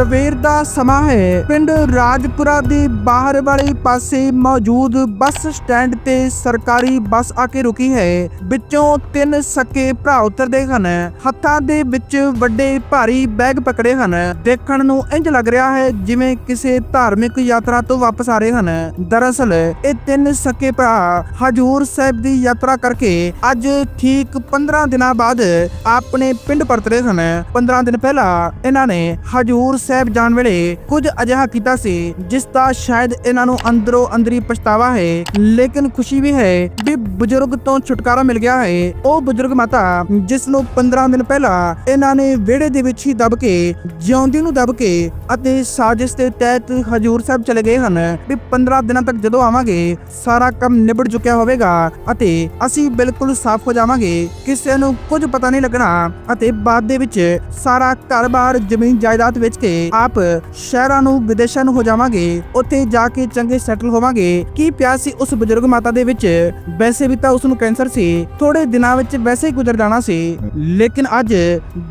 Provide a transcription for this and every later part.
ਸਵੇਰ ਦਾ ਸਮਾਂ ਹੈ। ਪਿੰਡ ਰਾਜਪੁਰਾ ਦੇ ਬਾਹਰ ਵਾਲੇ ਪਾਸੇ ਮੌਜੂਦ ਬੱਸ ਸਟੈਂਡ ਤੇ ਸਰਕਾਰੀ ਬੱਸ ਆ ਕੇ ਰੁਕੀ ਹੈ। ਵਿੱਚੋਂ ਤਿੰਨ ਸਕੇ ਭਰਾ ਉਤਰਦੇ ਹਨ। ਹੱਥਾਂ ਦੇ ਵਿੱਚ ਵੱਡੇ ਭਾਰੀ ਬੈਗ ਪਕੜੇ ਹਨ। ਦੇਖਣ ਨੂੰ ਇੰਜ ਲੱਗ ਰਿਹਾ ਹੈ ਜਿਵੇਂ ਕਿਸੇ ਧਾਰਮਿਕ ਯਾਤਰਾ ਤੋਂ ਵਾਪਸ ਆ ਰਹੇ ਹਨ। ਦਰਅਸਲ, ਇਹ ਤਿੰਨ ਸਕੇ ਭਰਾ ਹਜੂਰ ਸਾਹਿਬ ਦੀ ਯਾਤਰਾ ਕਰਕੇ ਅੱਜ ਠੀਕ 15 ਦਿਨਾਂ ਬਾਅਦ ਆਪਣੇ ਪਿੰਡ ਪਰਤ ਰਹੇ ਹਨ। 15 ਦਿਨ ਪਹਿਲਾਂ ਇਹਨਾਂ ਨੇ ਹਜੂਰ ਸਾਹਿਬ ਜਾਣ ਵੇਲੇ ਕੁਝ ਅਜਿਹਾ ਕੀਤਾ ਸੀ, ਜਿਸ ਦਾ ਸ਼ਾਇਦ ਇਹਨਾਂ ਨੂੰ ਅੰਦਰੋਂ ਅੰਦਰੀ ਪਛਤਾਵਾ ਹੈ, ਲੇਕਿਨ ਖੁਸ਼ੀ ਵੀ ਹੈ ਵੀ ਬਜ਼ੁਰਗ ਤੋਂ ਛੁਟਕਾਰਾ ਮਿਲ ਗਿਆ ਹੈ। ਉਹ ਬਜ਼ੁਰਗ ਮਾਤਾ, ਜਿਸ ਨੂੰ 15 ਦਿਨ ਪਹਿਲਾਂ ਇਹਨਾਂ ਨੇ ਵਿਹੜੇ ਦੇ ਵਿੱਚ ਹੀ ਦਬ ਕੇ, ਜਿਉਂਦੀ ਨੂੰ ਦਬ ਕੇ ਅਤੇ ਸਾਜ਼ਿਸ਼ ਦੇ ਤਹਿਤ ਹਜੂਰ ਸਾਹਿਬ ਚਲੇ ਗਏ ਹਨ ਵੀ 15 ਦਿਨਾਂ ਤੱਕ ਜਦੋਂ ਆਵਾਂਗੇ, ਸਾਰਾ ਕੰਮ ਨਿਬੜ ਚੁੱਕਿਆ ਹੋਵੇਗਾ ਅਤੇ ਅਸੀਂ ਬਿਲਕੁਲ ਸਾਫ਼ ਹੋ ਜਾਵਾਂਗੇ। ਕਿਸੇ ਨੂੰ ਕੁਝ ਪਤਾ ਨਹੀਂ ਲੱਗਣਾ ਅਤੇ ਬਾਅਦ ਦੇ ਵਿੱਚ ਸਾਰਾ ਘਰ-ਬਾਰ ਜ਼ਮੀਨ ਜਾਇਦਾਦ ਵੇਚ ਕੇ ਆਪ ਸ਼ਹਿਰਾਂ ਨੂੰ, ਵਿਦੇਸ਼ਾਂ ਨੂੰ ਹੋ ਜਾਵਾਂਗੇ, ਉੱਥੇ ਜਾ ਕੇ ਚੰਗੇ ਸੈਟਲ ਹੋਵਾਂਗੇ। ਕੀ ਪਿਆ ਸੀ ਉਸ ਬਜ਼ੁਰਗ ਮਾਤਾ ਦੇ ਵਿੱਚ? ਵੈਸੇ ਵੀ ਤਾਂ ਉਸ ਨੂੰ ਕੈਂਸਰ ਸੀ। ਥੋੜੇ ਦਿਨਾਂ ਵਿੱਚ ਵੈਸੇ ਹੀ ਗੁਜ਼ਰ ਜਾਣਾ ਸੀ। ਲੇਕਿਨ ਅੱਜ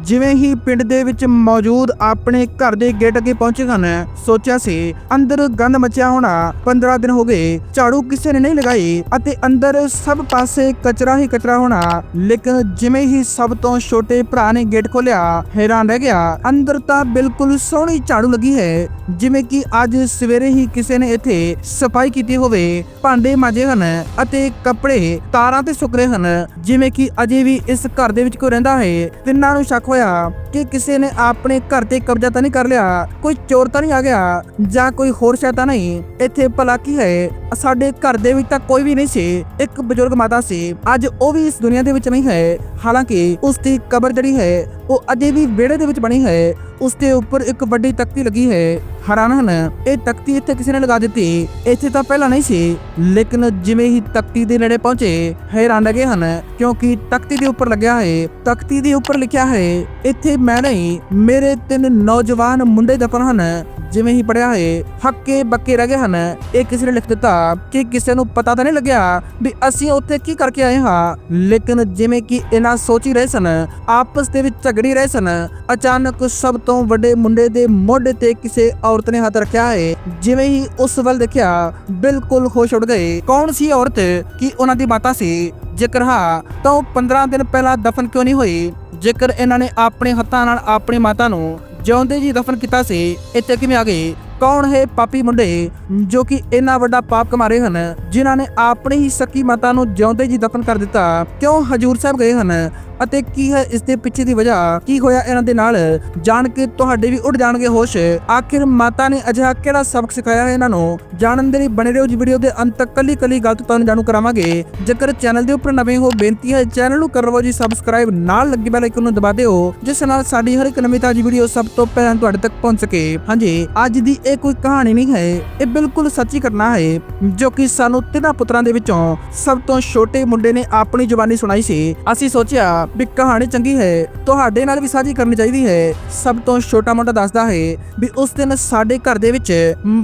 ਜਿਵੇਂ ਹੀ ਪਿੰਡ ਦੇ ਵਿੱਚ ਮੌਜੂਦ ਆਪਣੇ ਘਰ ਦੇ ਗੇਟ ਅੱਗੇ ਪਹੁੰਚੇ ਹਨ, ਸੋਚਿਆ ਸੀ, ਅੰਦਰ ਗੰਦ ਮਚਿਆ ਹੋਣਾ 15 ਦਿਨ ਹੋ ਗਏ, ਝਾੜੂ ਕਿਸੇ ਨੇ ਨਹੀਂ ਲਗਾਈ ਅਤੇ ਅੰਦਰ ਸਭ ਪਾਸੇ ਕਚਰਾ ਹੀ ਕਚਰਾ ਹੋਣਾ। ਲੇਕਿਨ ਜਿਵੇਂ ਹੀ ਸਭ ਤੋਂ ਛੋਟੇ ਭਰਾ ਨੇ ਗੇਟ ਖੋਲਿਆ ਹੈਰਾਨ ਰਹਿ ਗਿਆ। ਅੰਦਰ ਤਾਂ ਬਿਲਕੁਲ ਸੋਹਣੀ ਝਾੜੂ ਲੱਗੀ ਹੈ, ਜਿਵੇਂ ਕਿ ਅੱਜ ਸਵੇਰੇ ਹੀ ਕਿਸੇ ਨੇ ਇੱਥੇ ਸਫ਼ਾਈ ਕੀਤੀ ਹੋਵੇ। ਭਾਂਡੇ ਮਾਜੇ ਹਨ ਅਤੇ ਕੱਪੜੇ ਤਾਰਾਂ ਤੇ ਸੁੱਕ ਰਹੇ ਹਨ, ਜਿਵੇਂ ਕਿ ਅਜੇ ਵੀ ਇਸ ਘਰ ਦੇ ਵਿੱਚ ਕੋਈ ਰਹਿੰਦਾ ਹੈ, ਤਿੰਨਾਂ ਨੂੰ ਸ਼ੱਕ ਹੋਇਆ। ਕਿ ਕਿਸੇ ਨੇ ਆਪਣੇ ਘਰ ਤੇ ਕਬਜ਼ਾ ਤਾਂ ਨਹੀਂ ਕਰ ਲਿਆ, ਕੋਈ ਚੋਰ ਤਾਂ ਨਹੀਂ ਆ ਗਿਆ, ਜਾਂ ਕੋਈ ਹੋਰ ਸ਼ੈਤਾਨ ਨਹੀਂ। ਇੱਥੇ ਭਲਾ ਕੀ ਹੈ? ਸਾਡੇ ਘਰ ਦੇ ਵਿੱਚ ਤਾਂ ਕੋਈ ਵੀ ਨਹੀਂ ਸੀ, ਇੱਕ ਬਜ਼ੁਰਗ ਮਾਤਾ ਸੀ। ਅੱਜ ਉਹ ਵੀ ਇਸ ਦੁਨੀਆ ਦੇ ਵਿੱਚ ਨਹੀਂ ਹੈ। ਹਾਲਾਂਕਿ ਉਸ ਦੀ ਕਬਰ ਜਿਹੜੀ ਹੈ, ਉਹ ਅਜੇ ਵੀ ਵਿਹੜੇ ਦੇ ਵਿੱਚ ਬਣੀ ਹੈ। ਉਸ ਦੇ ਉੱਪਰ ਇੱਕ ਵੱਡੀ ਤਖਤੀ ਲੱਗੀ ਹੈ। ਹੈਰਾਨ ਹਨ। ਇਹ ਤਖਤੀ ਇੱਥੇ ਕਿਸੇ ਨੇ ਲਗਾ ਦਿੱਤੀ। ਇੱਥੇ ਤਾਂ ਪਹਿਲਾਂ ਨਹੀਂ ਸੀ, ਲੇਕਿਨ ਜਿਵੇਂ ਹੀ ਤਖਤੀ ਦੇ ਨੇੜੇ ਪਹੁੰਚੇ, ਹੈਰਾਨ ਲੱਗੇ ਹਨ, ਕਿਉਂਕਿ ਤਖਤੀ ਦੇ ਉੱਪਰ ਲੱਗਿਆ ਹੈ, ਤਖਤੀ ਦੇ ਉੱਪਰ ਲਿਖਿਆ ਹੈ, ਇੱਥੇ ਮੈਂ ਨਹੀਂ, ਮੇਰੇ ਤਿੰਨ ਨੌਜਵਾਨ ਮੁੰਡੇ ਦਫਨ ਹਨ। ਜਿਵੇਂ ਹੀ ਪੜਿਆ ਹੈ, ਹੱਕੇ ਬੱਕੇ ਰਹਿ ਗਏ ਹਨ। ਇਹ ਕਿਸੇ ਨੇ ਲਿਖ ਦਿੱਤਾ ਕਿ ਕਿਸੇ ਨੂੰ ਪਤਾ ਤਾਂ ਨਹੀਂ ਲੱਗਿਆ ਵੀ ਅਸੀਂ ਉੱਥੇ ਕੀ ਕਰਕੇ ਆਏ ਹਾਂ। ਲੇਕਿਨ ਜਿਵੇਂ ਕਿ ਇਹਨਾਂ ਸੋਚ ਹੀ ਰਹੇ ਸਨ, ਆਪਸ ਦੇ ਵਿੱਚ ਝਗੜੀ ਰਹੇ ਸਨ, ਅਚਾਨਕ ਸਭ ਤੋਂ ਵੱਡੇ ਮੁੰਡੇ ਦੇ ਮੋਢੇ ਤੇ ਕਿਸੇ ਔਰਤ ਨੇ ਹੱਥ ਰੱਖਿਆ ਹੈ ਜਿਵੇਂ ਹੀ ਉਸ ਵੱਲ ਦੇਖਿਆ, ਬਿਲਕੁਲ ਹੋਸ਼ ਉੱਡ ਗਏ। ਕੌਣ ਸੀ ਔਰਤ? ਕੀ ਉਹਨਾਂ ਦੀ ਮਾਤਾ ਸੀ? ਜੇਕਰ ਹਾਂ, ਤਾਂ ਉਹ 15 ਦਿਨ ਪਹਿਲਾਂ ਦਫਨ ਕਿਉਂ ਨਹੀਂ ਹੋਈ? ਜੇਕਰ ਇਹਨਾਂ ਨੇ ਆਪਣੇ ਹੱਥਾਂ ਨਾਲ ਆਪਣੀ ਮਾਤਾ ਨੂੰ ਜਿਉਂਦੇ ਜੀ ਦਫਨ ਕੀਤਾ ਸੀ, ਇੱਥੇ ਕਿਵੇਂ ਆ ਗਏ? ਕੌਣ ਹੈ ਪਾਪੀ ਮੁੰਡੇ, ਜੋ ਕਿ ਇੰਨਾ ਵੱਡਾ ਪਾਪ ਕਮਾ ਰਹੇ ਹਨ, ਜਿਨ੍ਹਾਂ ਨੇ ਆਪਣੀ ਹੀ ਸਕੀ ਮਾਤਾ ਨੂੰ ਜਿਉਂਦੇ ਜੀ ਦਫਨ ਕਰ ਦਿੱਤਾ? ਕਿਉਂ ਹਜੂਰ ਸਾਹਿਬ ਗਏ ਹਨ? ਅਤੇ ਕੀ ਹੈ ਇਸ ਦੇ ਪਿੱਛੇ ਦੀ ਵਜ੍ਹਾ? ਕੀ ਹੋਇਆ ਇਹਨਾਂ ਦੇ ਨਾਲ? ਜਾਣ ਕੇ ਤੁਹਾਡੇ ਵੀ ਉੱਡ ਜਾਣਗੇ ਹੋਸ਼। ਆਖਿਰ ਮਾਤਾ ਨੇ ਅਜਿਹਾ ਕਿਹੜਾ ਸਬਕ ਸਿਖਾਇਆ ਹੈ ਇਹਨਾਂ ਨੂੰ? ਜਾਣਨ ਦੇ ਲਈ ਬਣੇ ਰਹੋ ਜੀ ਵੀਡੀਓ ਦੇ ਅੰਤ ਤੱਕ ਕੱਲੀ ਕੱਲੀ ਗੱਲ ਤੁਹਾਨੂੰ ਜਾਣੂ ਕਰਾਵਾਂਗੇ। ਜੇਕਰ ਚੈਨਲ ਦੇ ਉੱਪਰ ਨਵੇਂ ਹੋ, ਬੇਨਤੀ ਹੈ ਚੈਨਲ ਨੂੰ ਕਰ ਜੀ ਸਬਸਕ੍ਰਾਈਬ ਨਾਲ ਲੱਗੀ ਬੈਲ ਆਈਕਨ ਨੂੰ ਦਬਾ ਦਿਓ, ਜਿਸ ਨਾਲ ਸਾਡੀ ਹਰ ਇੱਕ ਨਵੀਂ ਤਾਜੀ ਵੀਡੀਓ ਸਭ ਤੋਂ ਪਹਿਲਾਂ ਤੁਹਾਡੇ ਤੱਕ ਪਹੁੰਚ ਸਕੇ। ਹਾਂਜੀ, ਅੱਜ ਦੀ ਇਹ ਕੋਈ ਕਹਾਣੀ ਨਹੀਂ ਹੈ, ਇਹ ਬਿਲਕੁਲ ਸੱਚੀ ਘਟਨਾ ਹੈ, ਜੋ ਕਿ ਸਾਨੂੰ ਤਿੰਨਾਂ ਪੁੱਤਰਾਂ ਦੇ ਵਿੱਚੋਂ ਸਭ ਤੋਂ ਛੋਟੇ ਮੁੰਡੇ ਨੇ ਆਪਣੀ ਜ਼ੁਬਾਨੀ ਸੁਣਾਈ ਸੀ। ਅਸੀਂ ਸੋਚਿਆ ਵੀ ਕਹਾਣੀ ਚੰਗੀ ਹੈ, ਤੁਹਾਡੇ ਨਾਲ ਵੀ ਸਾਂਝੀ ਕਰਨੀ ਚਾਹੀਦੀ ਹੈ। ਸਭ ਤੋਂ ਛੋਟਾ ਮੋਟਾ ਦੱਸਦਾ ਹੈ ਵੀ ਉਸ ਦਿਨ ਸਾਡੇ ਘਰ ਦੇ ਵਿੱਚ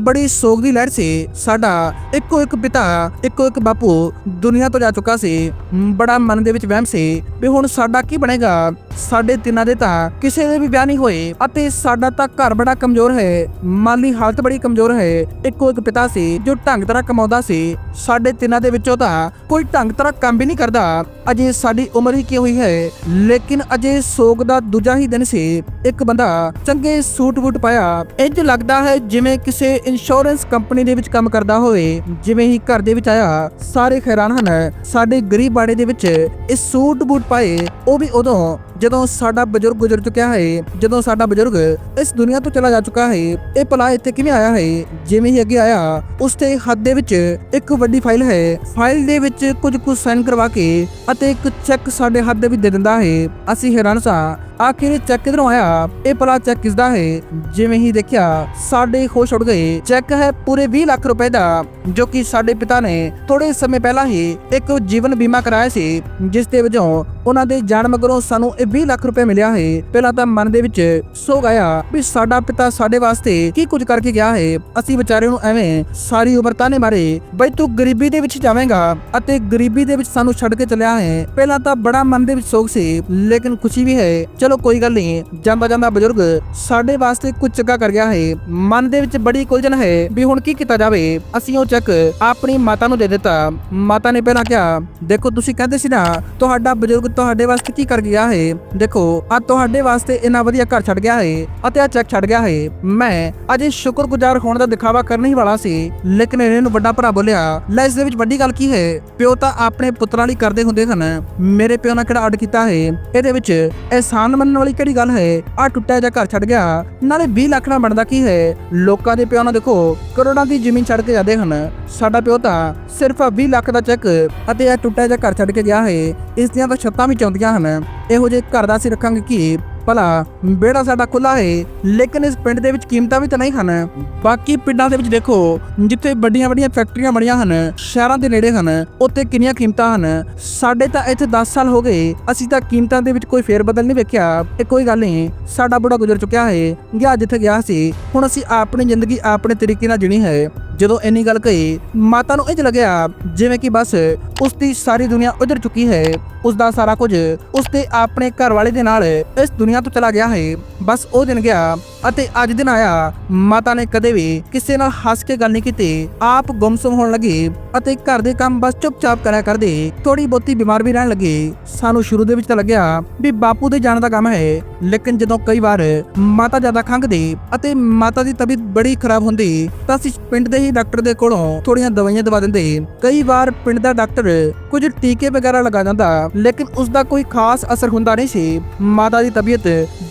ਬੜੀ ਸੋਗ ਦੀ ਲਹਿਰ ਸੀ। ਸਾਡਾ ਇੱਕੋ ਇੱਕ ਪਿਤਾ, ਇੱਕੋ ਇੱਕ ਬਾਪੂ ਦੁਨੀਆ ਤੋਂ ਜਾ ਚੁੱਕਾ ਸੀ। ਬੜਾ ਮਨ ਦੇ ਵਿੱਚ ਵਹਿਮ ਸੀ ਵੀ ਹੁਣ ਸਾਡਾ ਕੀ ਬਣੇਗਾ। ਸਾਡੇ ਤਿੰਨਾਂ ਦੇ ਤਾਂ ਕਿਸੇ ਦੇ ਵੀ ਵਿਆਹ ਨਹੀਂ ਹੋਏ ਅਤੇ ਸਾਡਾ ਤਾਂ ਘਰ ਬੜਾ ਕਮਜ਼ੋਰ ਹੈ। ਮਾਲੀ ਹਾਲਤ ਬੜੀ ਕਮਜ਼ੋਰ ਹੈ। ਇੱਕੋ ਇੱਕ ਪਿਤਾ ਸੀ ਜੋ ਢੰਗ ਤਰ੍ਹਾਂ ਕਮਾਉਂਦਾ ਸੀ। ਸਾਡੇ ਤਿੰਨਾਂ ਦੇ ਵਿੱਚੋਂ ਤਾਂ ਕੋਈ ਢੰਗ ਤਰ੍ਹਾਂ ਕੰਮ ਵੀ ਨਹੀਂ ਕਰਦਾ। ਅਜੇ ਸਾਡੀ ਉਮਰ ਹੀ ਕੀ ਹੋਈ ਹੈ। ਲੇਕਿਨ ਅਜੇ ਸੋਗ ਦਾ ਦੂਜਾ ਹੀ ਦਿਨ ਸੀ। ਇੱਕ ਬੰਦਾ ਚੰਗੇ ਸੂਟ ਬੂਟ ਪਾਇਆ। ਇੰਜ ਲੱਗਦਾ ਹੈ ਜਿਵੇਂ ਕਿਸੇ ਇੰਸ਼ੋਰੈਂਸ ਕੰਪਨੀ ਦੇ ਵਿੱਚ ਕੰਮ ਕਰਦਾ ਹੋਵੇ। ਜਿਵੇਂ ਹੀ ਘਰ ਦੇ ਵਿੱਚ ਆਇਆ, ਸਾਰੇ ਹੈਰਾਨ ਹਨ। ਸਾਡੇ ਗਰੀਬ ਬਾੜੇ ਦੇ ਵਿੱਚ ਇਹ ਸੂਟ ਬੂਟ ਪਾਏ, ਉਹ ਵੀ ਉਦੋਂ ਜਦੋਂ ਸਾਡਾ ਬਜ਼ੁਰਗ ਗੁਜ਼ਰ ਚੁੱਕਿਆ ਹੈ, ਜਦੋਂ ਸਾਡਾ ਬਜ਼ੁਰਗ ਇਸ ਦੁਨੀਆ ਤੋਂ ਚਲਾ ਜਾ ਚੁੱਕਾ ਹੈ, ਇਹ ਭਲਾ ਇੱਥੇ ਕਿਵੇਂ ਆਇਆ ਹੈ? ਜਿਵੇਂ ਹੀ ਅੱਗੇ ਆਇਆ, ਉਸ ਤੇ ਹੱਥ ਦੇ ਵਿੱਚ ਇੱਕ ਵੱਡੀ ਫਾਈਲ ਹੈ। ਫਾਈਲ ਦੇ ਵਿੱਚ ਕੁਝ ਕੁ ਸਾਈਨ ਕਰਵਾ ਕੇ ਅਤੇ ਇੱਕ ਚੈੱਕ ਸਾਡੇ ਹੱਥ ਦੇ ਵਿੱਚ ਦੇ ਦਿੰਦਾ ਹੈ। ਅਸੀਂ ਹੈਰਾਨ ਸਾਂ, ਆਖਿਰ ਇਹ ਚੈੱਕ ਕਿਧਰੋਂ ਆਇਆ? ਇਹ ਭਲਾ ਚੈੱਕ ਕਿਸ ਦਾ ਹੈ? ਜਿਵੇਂ ਹੀ ਦੇਖਿਆ, ਸਾਡੇ ਹੋਸ਼ ਉੱਡ ਗਏ। ਚੈੱਕ ਹੈ ਪੂਰੇ 20 ਲੱਖ ਰੁਪਏ ਦਾ, ਜੋ ਕਿ ਸਾਡੇ ਪਿਤਾ ਨੇ ਥੋੜੇ ਸਮੇਂ ਪਹਿਲਾਂ ਹੀ ਇੱਕ ਜੀਵਨ ਬੀਮਾ ਕਰਾਇਆ ਸੀ, ਜਿਸ ਦੇ ਵਜੋਂ ਉਹਨਾਂ ਦੇ ਜਾਣ ਮਗਰੋਂ ਸਾਨੂੰ ਇਹ 20 ਲੱਖ ਰੁਪਏ ਮਿਲਿਆ ਹੈ। ਪਹਿਲਾਂ ਤਾਂ ਮਨ ਦੇ ਵਿੱਚ ਸੋਗ ਆਇਆ ਵੀ ਸਾਡਾ ਪਿਤਾ ਸਾਡੇ ਵਾਸਤੇ ਕੀ ਕੁਝ ਕਰਕੇ ਗਿਆ ਹੈ। ਅਸੀਂ ਵਿਚਾਰੇ ਨੂੰ ਐਵੇਂ ਸਾਰੀ ਉਮਰ ਤਾਨੇ ਮਾਰੇ, ਬਈ ਤੂੰ ਗਰੀਬੀ ਦੇ ਵਿੱਚ ਜਾਵੇਂਗਾ ਅਤੇ ਗਰੀਬੀ ਦੇ ਵਿੱਚ ਸਾਨੂੰ ਛੱਡ ਕੇ ਚੱਲਿਆ ਹੈ। ਪਹਿਲਾਂ ਤਾਂ ਬੜਾ ਮਨ ਦੇ ਵਿੱਚ ਸੋਗ ਸੀ, ਲੇਕਿਨ ਖੁਸ਼ੀ ਵੀ ਹੈ। ਚਲੋ ਕੋਈ ਗੱਲ ਨਹੀਂ, ਜਾਂਦਾ ਜਾਂਦਾ ਬਜ਼ੁਰਗ ਸਾਡੇ ਵਾਸਤੇ ਕੁਝ ਚੰਗਾ ਕਰ ਗਿਆ ਹੈ। ਮਨ ਦੇ ਵਿੱਚ ਬੜੀ ਕੁਲਝਣ ਹੈ ਵੀ ਹੁਣ ਕੀ ਕੀਤਾ ਜਾਵੇ। ਅਸੀਂ ਉਹ ਚੈੱਕ ਆਪਣੀ ਮਾਤਾ ਨੂੰ ਦੇ ਦਿੱਤਾ। ਮਾਤਾ ਨੇ ਪਹਿਲਾਂ ਕਿਹਾ, ਦੇਖੋ ਤੁਸੀਂ ਕਹਿੰਦੇ ਸੀ ਨਾ, ਤੁਹਾਡਾ ਬਜ਼ੁਰਗ ਤੁਹਾਡੇ ਵਾਸਤੇ ਕੀ ਕਰ ਗਿਆ ਹੈ? ਦੇਖੋ ਆ ਤੁਹਾਡੇ ਵਾਸਤੇ ਇੰਨਾ ਵਧੀਆ ਘਰ ਛੱਡ ਗਿਆ ਹੈ ਅਤੇ ਆ ਚੈੱਕ ਛੱਡ ਗਿਆ ਹੈ। ਮੈਂ ਅਜੇ ਸ਼ੁਕਰਗੁਜ਼ਾਰ ਹੋਣ ਦਾ ਦਿਖਾਵਾ ਕਰਨ ਹੀ ਵਾਲਾ ਸੀ, ਲੇਕਿਨ ਇਹਨੂੰ ਵੱਡਾ ਭਰਾ ਬੋਲਿਆ, ਲੈ ਇਸ ਦੇ ਵਿੱਚ ਵੱਡੀ ਗੱਲ ਕੀ ਹੈ? ਪਿਓ ਤਾਂ ਆਪਣੇ ਪੁੱਤਰਾਂ ਲਈ ਕਰਦੇ ਹੁੰਦੇ ਹਨ। ਮੇਰੇ ਪਿਓ ਨੇ ਕਿਹੜਾ ਅੱਡ ਕੀਤਾ ਹੈ? ਇਹਦੇ ਵਿੱਚ ਅਹਿਸਾਨ ਮੰਨਣ ਵਾਲੀ ਕਿਹੜੀ ਗੱਲ ਹੈ? ਆ ਟੁੱਟਿਆ ਜਿਹਾ ਘਰ ਛੱਡ ਗਿਆ, ਨਾਲੇ 20 ਲੱਖ ਨਾਲ ਬਣਦਾ ਕੀ ਹੈ? ਲੋਕਾਂ ਦੇ ਪਿਓ ਨਾਲ ਦੇਖੋ, ਕਰੋੜਾਂ ਦੀ ਜ਼ਮੀਨ ਛੱਡ ਕੇ ਜਾਂਦੇ ਹਨ। ਸਾਡਾ ਪਿਓ ਤਾਂ ਸਿਰਫ 20 ਲੱਖ ਦਾ ਚੈੱਕ ਅਤੇ ਇਹ ਟੁੱਟਿਆ ਜਾ ਘਰ ਛੱਡ ਕੇ ਗਿਆ ਹੈ। ਇਸ ਦੀਆਂ ਤਾਂ ਛੱਤਾਂ ਵੀ ਚਾਹੁੰਦੀਆਂ ਹਨ। ਇਹੋ ਜਿਹੇ ਘਰ ਦਾ ਅਸੀਂ ਰੱਖਾਂਗੇ ਕੀ ਭਲਾ ਬੇੜਾ ਸਾਡਾ ਖੁੱਲਾ ਹੈ ਲੇਕਿਨ ਇਸ ਪਿੰਡ ਦੇ ਵਿੱਚ ਕੀਮਤਾਂ ਵੀ ਤਾਂ ਨਹੀਂ ਹਨ। ਬਾਕੀ ਪਿੰਡਾਂ ਦੇ ਵਿੱਚ ਦੇਖੋ, ਜਿੱਥੇ ਵੱਡੀਆਂ ਵੱਡੀਆਂ ਫੈਕਟਰੀਆਂ ਬਣੀਆਂ ਹਨ, ਸ਼ਹਿਰਾਂ ਦੇ ਨੇੜੇ ਹਨ, ਉੱਥੇ ਕਿੰਨੀਆਂ ਕੀਮਤਾਂ ਹਨ। ਸਾਡੇ ਤਾਂ ਇੱਥੇ 10 ਸਾਲ ਹੋ ਗਏ, ਅਸੀਂ ਤਾਂ ਕੀਮਤਾਂ ਦੇ ਵਿੱਚ ਕੋਈ ਫੇਰ ਬਦਲ ਨਹੀਂ ਵੇਖਿਆ। ਇਹ ਕੋਈ ਗੱਲ ਨਹੀਂ, ਸਾਡਾ ਬੁੜਾ ਗੁਜ਼ਰ ਚੁੱਕਿਆ ਹੈ, ਗਿਆ ਜਿੱਥੇ ਗਿਆ ਸੀ। ਹੁਣ ਅਸੀਂ ਆਪਣੀ ਜ਼ਿੰਦਗੀ ਆਪਣੇ ਤਰੀਕੇ ਨਾਲ ਜੀਣੀ ਹੈ। ਜਦੋਂ ਇੰਨੀ ਗੱਲ ਕਹੀ, ਮਾਤਾ ਨੂੰ ਇੰਜ ਲੱਗਿਆ, ਜਿਵੇਂ ਕਿ ਬਸ ਉਸ ਦੀ ਸਾਰੀ ਦੁਨੀਆ ਉਧਰ ਚੁੱਕੀ ਹੈ। ਉਸ ਦਾ ਸਾਰਾ ਕੁਝ, ਉਸ ਦੇ ਆਪਣੇ ਘਰ ਵਾਲੇ ਦੇ ਨਾਲ ਇਸ ਦੁਨੀਆ ਤੋਂ ਚਲਾ ਗਿਆ ਹੈ, ਬਸ ਉਹ ਦਿਨ ਗਿਆ ਅਤੇ ਅੱਜ ਦਿਨ ਆਇਆ। ਮਾਤਾ ਨੇ ਕਦੇ ਵੀ ਕਿਸੇ ਨਾਲ ਹੱਸ ਕੇ ਗੱਲ ਨਹੀਂ ਕੀਤੀ। ਆਪ ਗੁੰਮਸੁਮ ਹੋਣ ਲੱਗੀ ਅਤੇ ਘਰ ਦੇ ਕੰਮ ਬਸ ਚੁੱਪਚਾਪ ਕਰਿਆ ਕਰਦੇ। ਥੋੜੀ ਬਹੁਤੀ ਬਿਮਾਰ ਵੀ ਰਹਿਣ ਲੱਗੀ। ਸਾਨੂੰ ਸ਼ੁਰੂ ਦੇ ਵਿੱਚ ਤਾਂ ਲੱਗਿਆ ਵੀ ਬਾਪੂ ਦੇ ਜਾਣ ਦਾ ਕੰਮ ਹੈ, ਲੇਕਿਨ ਜਦੋਂ ਕਈ ਵਾਰ ਮਾਤਾ ਜ਼ਿਆਦਾ ਖੰਘਦੀ ਅਤੇ ਮਾਤਾ ਦੀ ਤਬੀਅਤ ਬੜੀ ਖਰਾਬ ਹੁੰਦੀ, ਤਾਂ ਅਸੀਂ ਪਿੰਡ ਦੇ ਹੀ ਡਾਕਟਰ ਦੇ ਕੋਲੋਂ ਥੋੜੀਆਂ ਦਵਾਈਆਂ ਦਵਾ ਦਿੰਦੇ। ਕਈ ਵਾਰ ਪਿੰਡ ਦਾ ਡਾਕਟਰ ਕੁਝ ਟੀਕੇ ਵਗੈਰਾ ਲਗਾ ਜਾਂਦਾ ਲੇਕਿਨ ਉਸ ਦਾ ਕੋਈ ਖਾਸ ਅਸਰ ਹੁੰਦਾ ਨਹੀਂ ਸੀ। ਮਾਤਾ ਦੀ ਤਬੀਅਤ